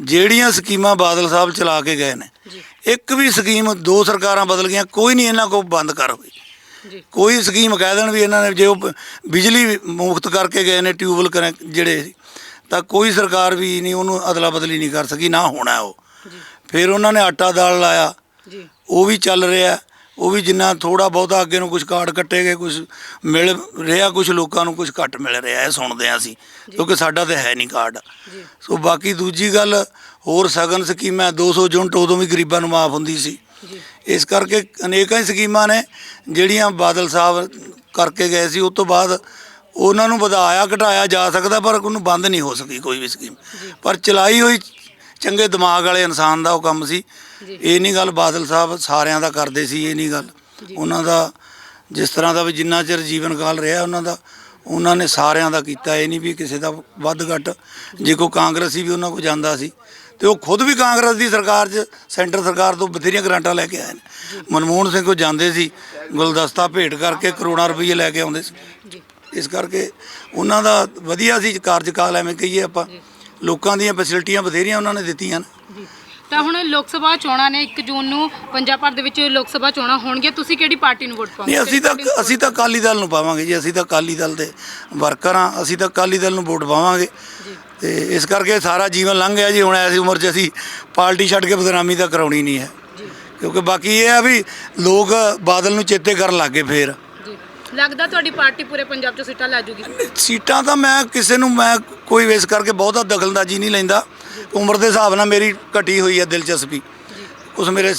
ਜਿਹੜੀਆਂ ਸਕੀਮਾਂ ਬਾਦਲ ਸਾਹਿਬ ਚਲਾ ਕੇ ਗਏ ਨੇ ਜੀ। ਇੱਕ ਵੀ ਸਕੀਮ ਦੋ ਸਰਕਾਰਾਂ ਬਦਲ ਗਈਆਂ ਕੋਈ ਨਹੀਂ ਇਹਨਾਂ ਕੋ ਬੰਦ ਕਰ ਹੋਈ। ਜੀ। ਕੋਈ ਸਕੀਮ ਕਹਿ ਦੇਣ ਵੀ ਇਹਨਾਂ ਨੇ ਜੇ ਉਹ ਬ- ਬਿਜਲੀ ਮੁਫਤ ਕਰਕੇ ਗਏ ਨੇ ਟਿਊਬਲ ਜਿਹੜੇ ਤਾਂ ਕੋਈ ਸਰਕਾਰ ਵੀ ਨਹੀਂ ਉਹਨੂੰ ਅਦਲਾ ਬਦਲੀ ਨਹੀਂ ਕਰ ਸਕੀ ਨਾ ਹੋਣਾ ਉਹ। ਫਿਰ ਉਹਨਾਂ ਨੇ ਆਟਾ ਦਾਲ ਲਾਇਆ। ਜੀ। ਉਹ ਵੀ ਚੱਲ ਰਿਹਾ। ਉਹ ਵੀ ਜਿੰਨਾ ਥੋੜਾ ਬਹੁਤਾ ਅੱਗੇ ਨੂੰ ਕੁਝ ਕਾਰਡ ਕੱਟੇ ਗਏ ਕੁਝ ਮਿਲ ਰਿਹਾ ਕੁਝ ਲੋਕਾਂ ਨੂੰ ਕੁਝ ਘੱਟ ਮਿਲ ਰਿਹਾ ਇਹ ਸੁਣਦੇ ਹਾਂ ਅਸੀਂ ਕਿਉਂਕਿ ਸਾਡਾ ਤਾਂ ਹੈ ਨਹੀਂ ਕਾਰਡ। ਸੋ ਬਾਕੀ ਦੂਜੀ ਗੱਲ ਹੋਰ ਸਗਨ ਸਕੀਮਾਂ 200 ਯੂਨਿਟ ਉਦੋਂ ਵੀ ਗਰੀਬਾਂ ਨੂੰ ਮਾਫ ਹੁੰਦੀ ਸੀ। ਇਸ ਕਰਕੇ ਅਨੇਕਾਂ ਹੀ ਸਕੀਮਾਂ ਨੇ ਜਿਹੜੀਆਂ ਬਾਦਲ ਸਾਹਿਬ ਕਰਕੇ ਗਏ ਸੀ ਉਸ ਤੋਂ ਬਾਅਦ ਉਹਨਾਂ ਨੂੰ ਵਧਾਇਆ ਘਟਾਇਆ ਜਾ ਸਕਦਾ ਪਰ ਉਹਨੂੰ ਬੰਦ ਨਹੀਂ ਹੋ ਸਕੀ ਕੋਈ ਵੀ ਸਕੀਮ। ਪਰ ਚਲਾਈ ਹੋਈ ਚੰਗੇ ਦਿਮਾਗ ਵਾਲੇ ਇਨਸਾਨ ਦਾ ਉਹ ਕੰਮ ਸੀ। ਇਹ ਨਹੀਂ ਗੱਲ ਬਾਦਲ ਸਾਹਿਬ ਸਾਰਿਆਂ ਦਾ ਕਰਦੇ ਸੀ ਇਹ ਨਹੀਂ ਗੱਲ। ਉਹਨਾਂ ਦਾ ਜਿਸ ਤਰ੍ਹਾਂ ਦਾ ਵੀ ਜਿੰਨਾ ਚਿਰ ਜੀਵਨ ਕਾਲ ਰਿਹਾ ਉਹਨਾਂ ਦਾ ਉਹਨਾਂ ਨੇ ਸਾਰਿਆਂ ਦਾ ਕੀਤਾ। ਇਹ ਨਹੀਂ ਵੀ ਕਿਸੇ ਦਾ ਵੱਧ ਘੱਟ। ਜੇ ਕੋਈ ਕਾਂਗਰਸੀ ਵੀ ਉਹਨਾਂ ਕੋਲ ਜਾਂਦਾ ਸੀ ਤੇ ਉਹ ਖੁਦ ਵੀ ਕਾਂਗਰਸ ਦੀ ਸਰਕਾਰ 'ਚ ਸੈਂਟਰ ਸਰਕਾਰ ਤੋਂ ਬਥੇਰੀਆਂ ਗ੍ਰਾਂਟਾਂ ਲੈ ਕੇ ਆਏ ਨੇ। ਮਨਮੋਹਨ ਸਿੰਘ ਕੋ ਜਾਂਦੇ ਸੀ ਗੁਲਦਸਤਾ ਭੇਟ ਕਰਕੇ ਕਰੋੜਾਂ ਰੁਪਏ ਲੈ ਕੇ ਆਉਂਦੇ ਸੀ। ਇਸ ਕਰਕੇ ਉਹਨਾਂ ਦਾ ਵਧੀਆ ਸੀ ਕਾਰਜਕਾਲ ਐਵੇਂ ਕਹੀਏ ਆਪਾਂ। ਲੋਕਾਂ ਦੀਆਂ ਫੈਸਿਲਿਟੀਆਂ ਬਥੇਰੀਆਂ ਉਹਨਾਂ ਨੇ ਦਿੱਤੀਆਂ। ਨੇ ਤਾਂ ਹੁਣ ਲੋਕ ਸਭਾ ਚੋਣਾਂ ਨੇ 1 ਜੂਨ ਨੂੰ ਪੰਜਾਬ ਭਰ ਦੇ ਵਿੱਚ ਲੋਕ ਸਭਾ ਚੋਣਾਂ ਹੋਣਗੀਆਂ। ਤੁਸੀਂ ਕਿਹੜੀ ਪਾਰਟੀ ਨੂੰ ਵੋਟ ਪਾਓਗੇ? ਨਹੀਂ ਅਸੀਂ ਤਾਂ ਅਸੀਂ ਤਾਂ ਅਕਾਲੀ ਦਲ ਨੂੰ ਪਾਵਾਂਗੇ ਜੀ। ਅਸੀਂ ਤਾਂ ਅਕਾਲੀ ਦਲ ਦੇ ਵਰਕਰ ਹਾਂ। ਅਸੀਂ ਤਾਂ ਅਕਾਲੀ ਦਲ ਨੂੰ ਵੋਟ ਪਾਵਾਂਗੇ। ਤੇ ਇਸ ਕਰਕੇ ਸਾਰਾ ਜੀਵਨ ਲੰਘ ਗਿਆ ਜੀ। ਹੁਣ ਐਸੀ ਉਮਰ 'ਚ ਅਸੀਂ ਪਾਰਟੀ ਛੱਡ ਕੇ ਬਦਨਾਮੀ ਤਾਂ ਕਰਾਉਣੀ ਨਹੀਂ ਹੈ। ਕਿਉਂਕਿ ਬਾਕੀ ਇਹ ਆ ਵੀ ਲੋਕ ਬਾਦਲ ਨੂੰ ਚੇਤੇ ਕਰਨ ਲੱਗੇ ਫੇਰ। ਲੱਗਦਾ ਤੁਹਾਡੀ ਪਾਰਟੀ ਪੂਰੇ ਪੰਜਾਬ 'ਚ ਸੀਟਾਂ ਲੈ ਜੂਗੀ। ਸੀਟਾਂ ਤਾਂ ਮੈਂ ਕਿਸੇ ਨੂੰ ਮੈਂ ਕੋਈ ਵੇਸ ਕਰਕੇ ਬਹੁਤਾ ਦਖਲਅੰਦਾਜ਼ੀ ਨਹੀਂ ਲੈਂਦਾ। ਉਮਰ ਦੇ ਹਿਸਾਬ ਨਾਲ ਮੇਰੀ ਘਟੀ ਹੋਈ ਹੈ ਦਿਲਚਸਪੀ। ਉਸ ਮੇਰੇ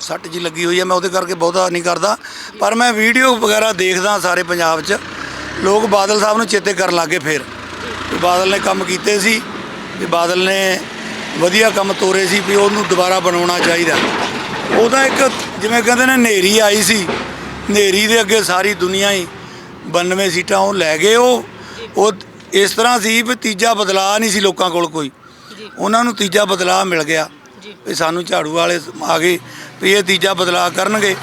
ਸੱਟ ਜੀ ਲੱਗੀ ਹੋਈ ਹੈ, ਮੈਂ ਉਹਦੇ ਕਰਕੇ ਬਹੁਤਾ ਨਹੀਂ ਕਰਦਾ। ਪਰ ਮੈਂ ਵੀਡੀਓ ਵਗੈਰਾ ਦੇਖਦਾ ਸਾਰੇ ਪੰਜਾਬ 'ਚ। ਲੋਕ ਬਾਦਲ ਸਾਹਿਬ ਨੂੰ ਚੇਤੇ ਕਰਨ ਲੱਗੇ ਫੇਰ। ਵੀ ਬਾਦਲ ਨੇ ਕੰਮ ਕੀਤੇ ਸੀ, ਵੀ ਬਾਦਲ ਨੇ ਵਧੀਆ ਕੰਮ ਤੋਰੇ ਸੀ, ਵੀ ਉਹਨੂੰ ਦੁਬਾਰਾ ਬਣਾਉਣਾ ਚਾਹੀਦਾ। ਉਹਦਾ ਇੱਕ ਜਿਵੇਂ ਕਹਿੰਦੇ ਨੇ ਹਨੇਰੀ ਆਈ ਸੀ ਹਨੇਰੀ ਦੇ ਅੱਗੇ ਸਾਰੀ ਦੁਨੀਆ ਹੀ 92 ਸੀਟਾਂ ਉਹ ਲੈ ਗਏ ਉਹ। ਉਹ ਇਸ ਤਰ੍ਹਾਂ ਸੀ ਵੀ ਤੀਜਾ ਬਦਲਾਅ ਨਹੀਂ ਸੀ ਲੋਕਾਂ ਕੋਲ ਕੋਈ। ਉਹਨਾਂ ਨੂੰ ਤੀਜਾ ਬਦਲਾਅ ਮਿਲ ਗਿਆ। ਵੀ ਸਾਨੂੰ ਝਾੜੂ ਵਾਲੇ ਆ ਗਏ ਵੀ ਇਹ ਤੀਜਾ ਬਦਲਾਅ ਕਰਨਗੇ।